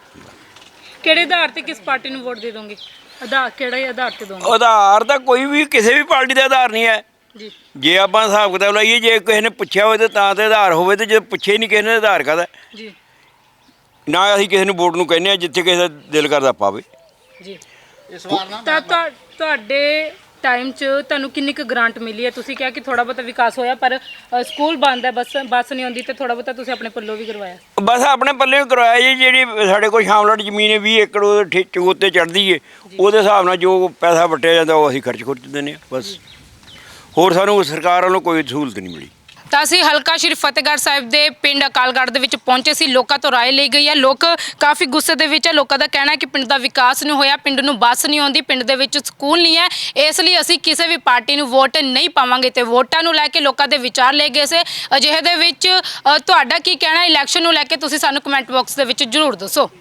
ਕਿਹੜੇ ਆਧਾਰ ਤੇ ਕਿਸ ਪਾਰਟੀ ਨੂੰ ਵੋਟ ਦੇ ਦੋਗੇ? ਆਧਾਰ ਕਿਹੜੇ ਆਧਾਰ ਤੇ ਦੋਗੇ? ਆਧਾਰ ਤਾਂ ਕੋਈ ਵੀ ਕਿਸੇ ਵੀ ਪਾਰਟੀ ਦਾ ਆਧਾਰ ਨਹੀਂ ਹੈ। ਜੀ। ਜੇ ਆਪਾਂ ਹਿਸਾਬ ਕਿਤਾਬ ਲਾਈਏ ਜੇ ਕਿਸੇ ਨੇ ਪੁੱਛਿਆ ਹੋਵੇ ਤਾਂ ਤਾਂ ਤੇ ਆਧਾਰ ਹੋਵੇ ਤੇ ਜੇ ਪੁੱਛੇ ਨਹੀਂ ਕਿਸੇ ਨੇ ਆਧਾਰ ਕਾਹਦਾ ਜੀ। ਨਾ ਅਸੀਂ ਕਿਸੇ ਨੂੰ ਵੋਟ ਨੂੰ ਕਹਿੰਦੇ ਆ ਜਿੱਥੇ ਕਿਸੇ ਦਾ ਦਿਲ ਕਰਦਾ ਪਾਵੇ। ਜੀ। ਤਾਂ ਤੁਹਾ- ਤੁਹਾਡੇ ਟਾਈਮ 'ਚ ਤੁਹਾਨੂੰ ਕਿੰਨੀ ਕੁ ਗ੍ਰਾਂਟ ਮਿਲੀ ਹੈ? ਤੁਸੀਂ ਕਿਹਾ ਕਿ ਥੋੜਾ ਬਹੁਤਾ ਵਿਕਾਸ ਹੋਇਆ ਪਰ ਅ, ਸਕੂਲ ਬੰਦ ਹੈ ਬੱਸ ਬੱਸ ਨਹੀਂ ਆਉਂਦੀ ਤੇ ਥੋੜਾ ਬਹੁਤਾ ਤੁਸੀਂ ਆਪਣੇ ਪੱਲੋਂ ਵੀ ਕਰਵਾਇਆ। ਬਸ ਆਪਣੇ ਪੱਲੇ ਕਰਵਾਇਆ ਜੀ ਜਿਹੜੀ ਸਾਡੇ ਕੋਲ ਸ਼ਾਮਲਾਟ ਜ਼ਮੀਨ ਹੈ 20 ਏਕੜ ਉਹ ਠੇਕੇ ਉੱਤੇ ਚੜਦੀ ਏ। ਉਹਦੇ ਹਿਸਾਬ ਨਾਲ ਜੋ ਪੈਸਾ ਵਟਿਆ ਜਾਂਦਾ ਉਹ ਅਸੀਂ ਖਰਚ ਖੁਰਚ ਦਿੰਦੇ ਆ ਬਸ। ਹੋਰ ਸਾਨੂੰ ਸਰਕਾਰ ਵੱਲੋਂ ਕੋਈ ਸਹੂਲਤ ਨਹੀਂ ਮਿਲੀ। ਤਾਂ ਅਸੀਂ ਹਲਕਾ ਸ਼੍ਰੀ ਫਤਿਹਗੜ੍ਹ ਸਾਹਿਬ ਦੇ ਪਿੰਡ ਅਕਾਲਗੜ੍ਹ ਦੇ ਵਿੱਚ ਪਹੁੰਚੇ ਸੀ। ਲੋਕਾਂ ਤੋਂ ਰਾਏ ਲਈ ਗਈ ਹੈ। ਲੋਕ ਕਾਫੀ ਗੁੱਸੇ ਦੇ ਵਿੱਚ ਹੈ। ਲੋਕਾਂ ਦਾ ਕਹਿਣਾ ਹੈ ਕਿ ਪਿੰਡ ਦਾ ਵਿਕਾਸ ਨਹੀਂ ਹੋਇਆ। ਪਿੰਡ ਨੂੰ ਬੱਸ ਨਹੀਂ ਆਉਂਦੀ। ਪਿੰਡ ਦੇ ਵਿੱਚ ਸਕੂਲ ਨਹੀਂ ਹੈ। ਇਸ ਲਈ ਅਸੀਂ ਕਿਸੇ ਵੀ ਪਾਰਟੀ ਨੂੰ ਵੋਟ ਨਹੀਂ ਪਾਵਾਂਗੇ ਤੇ ਵੋਟਾਂ ਨੂੰ ਲੈ ਕੇ ਲੋਕਾਂ ਦੇ ਵਿਚਾਰ ਲਏ ਗਏ ਸੀ। ਅਜਿਹੇ ਦੇ ਵਿੱਚ ਅ, ਤੁਹਾਡਾ ਕੀ ਕਹਿਣਾ ਇਲੈਕਸ਼ਨ ਨੂੰ ਲੈ ਕੇ ਤੁਸੀਂ ਸਾਨੂੰ ਕਮੈਂਟ ਬਾਕਸ ਦੇ ਵਿੱਚ ਜ਼ਰੂਰ ਦੱਸੋ।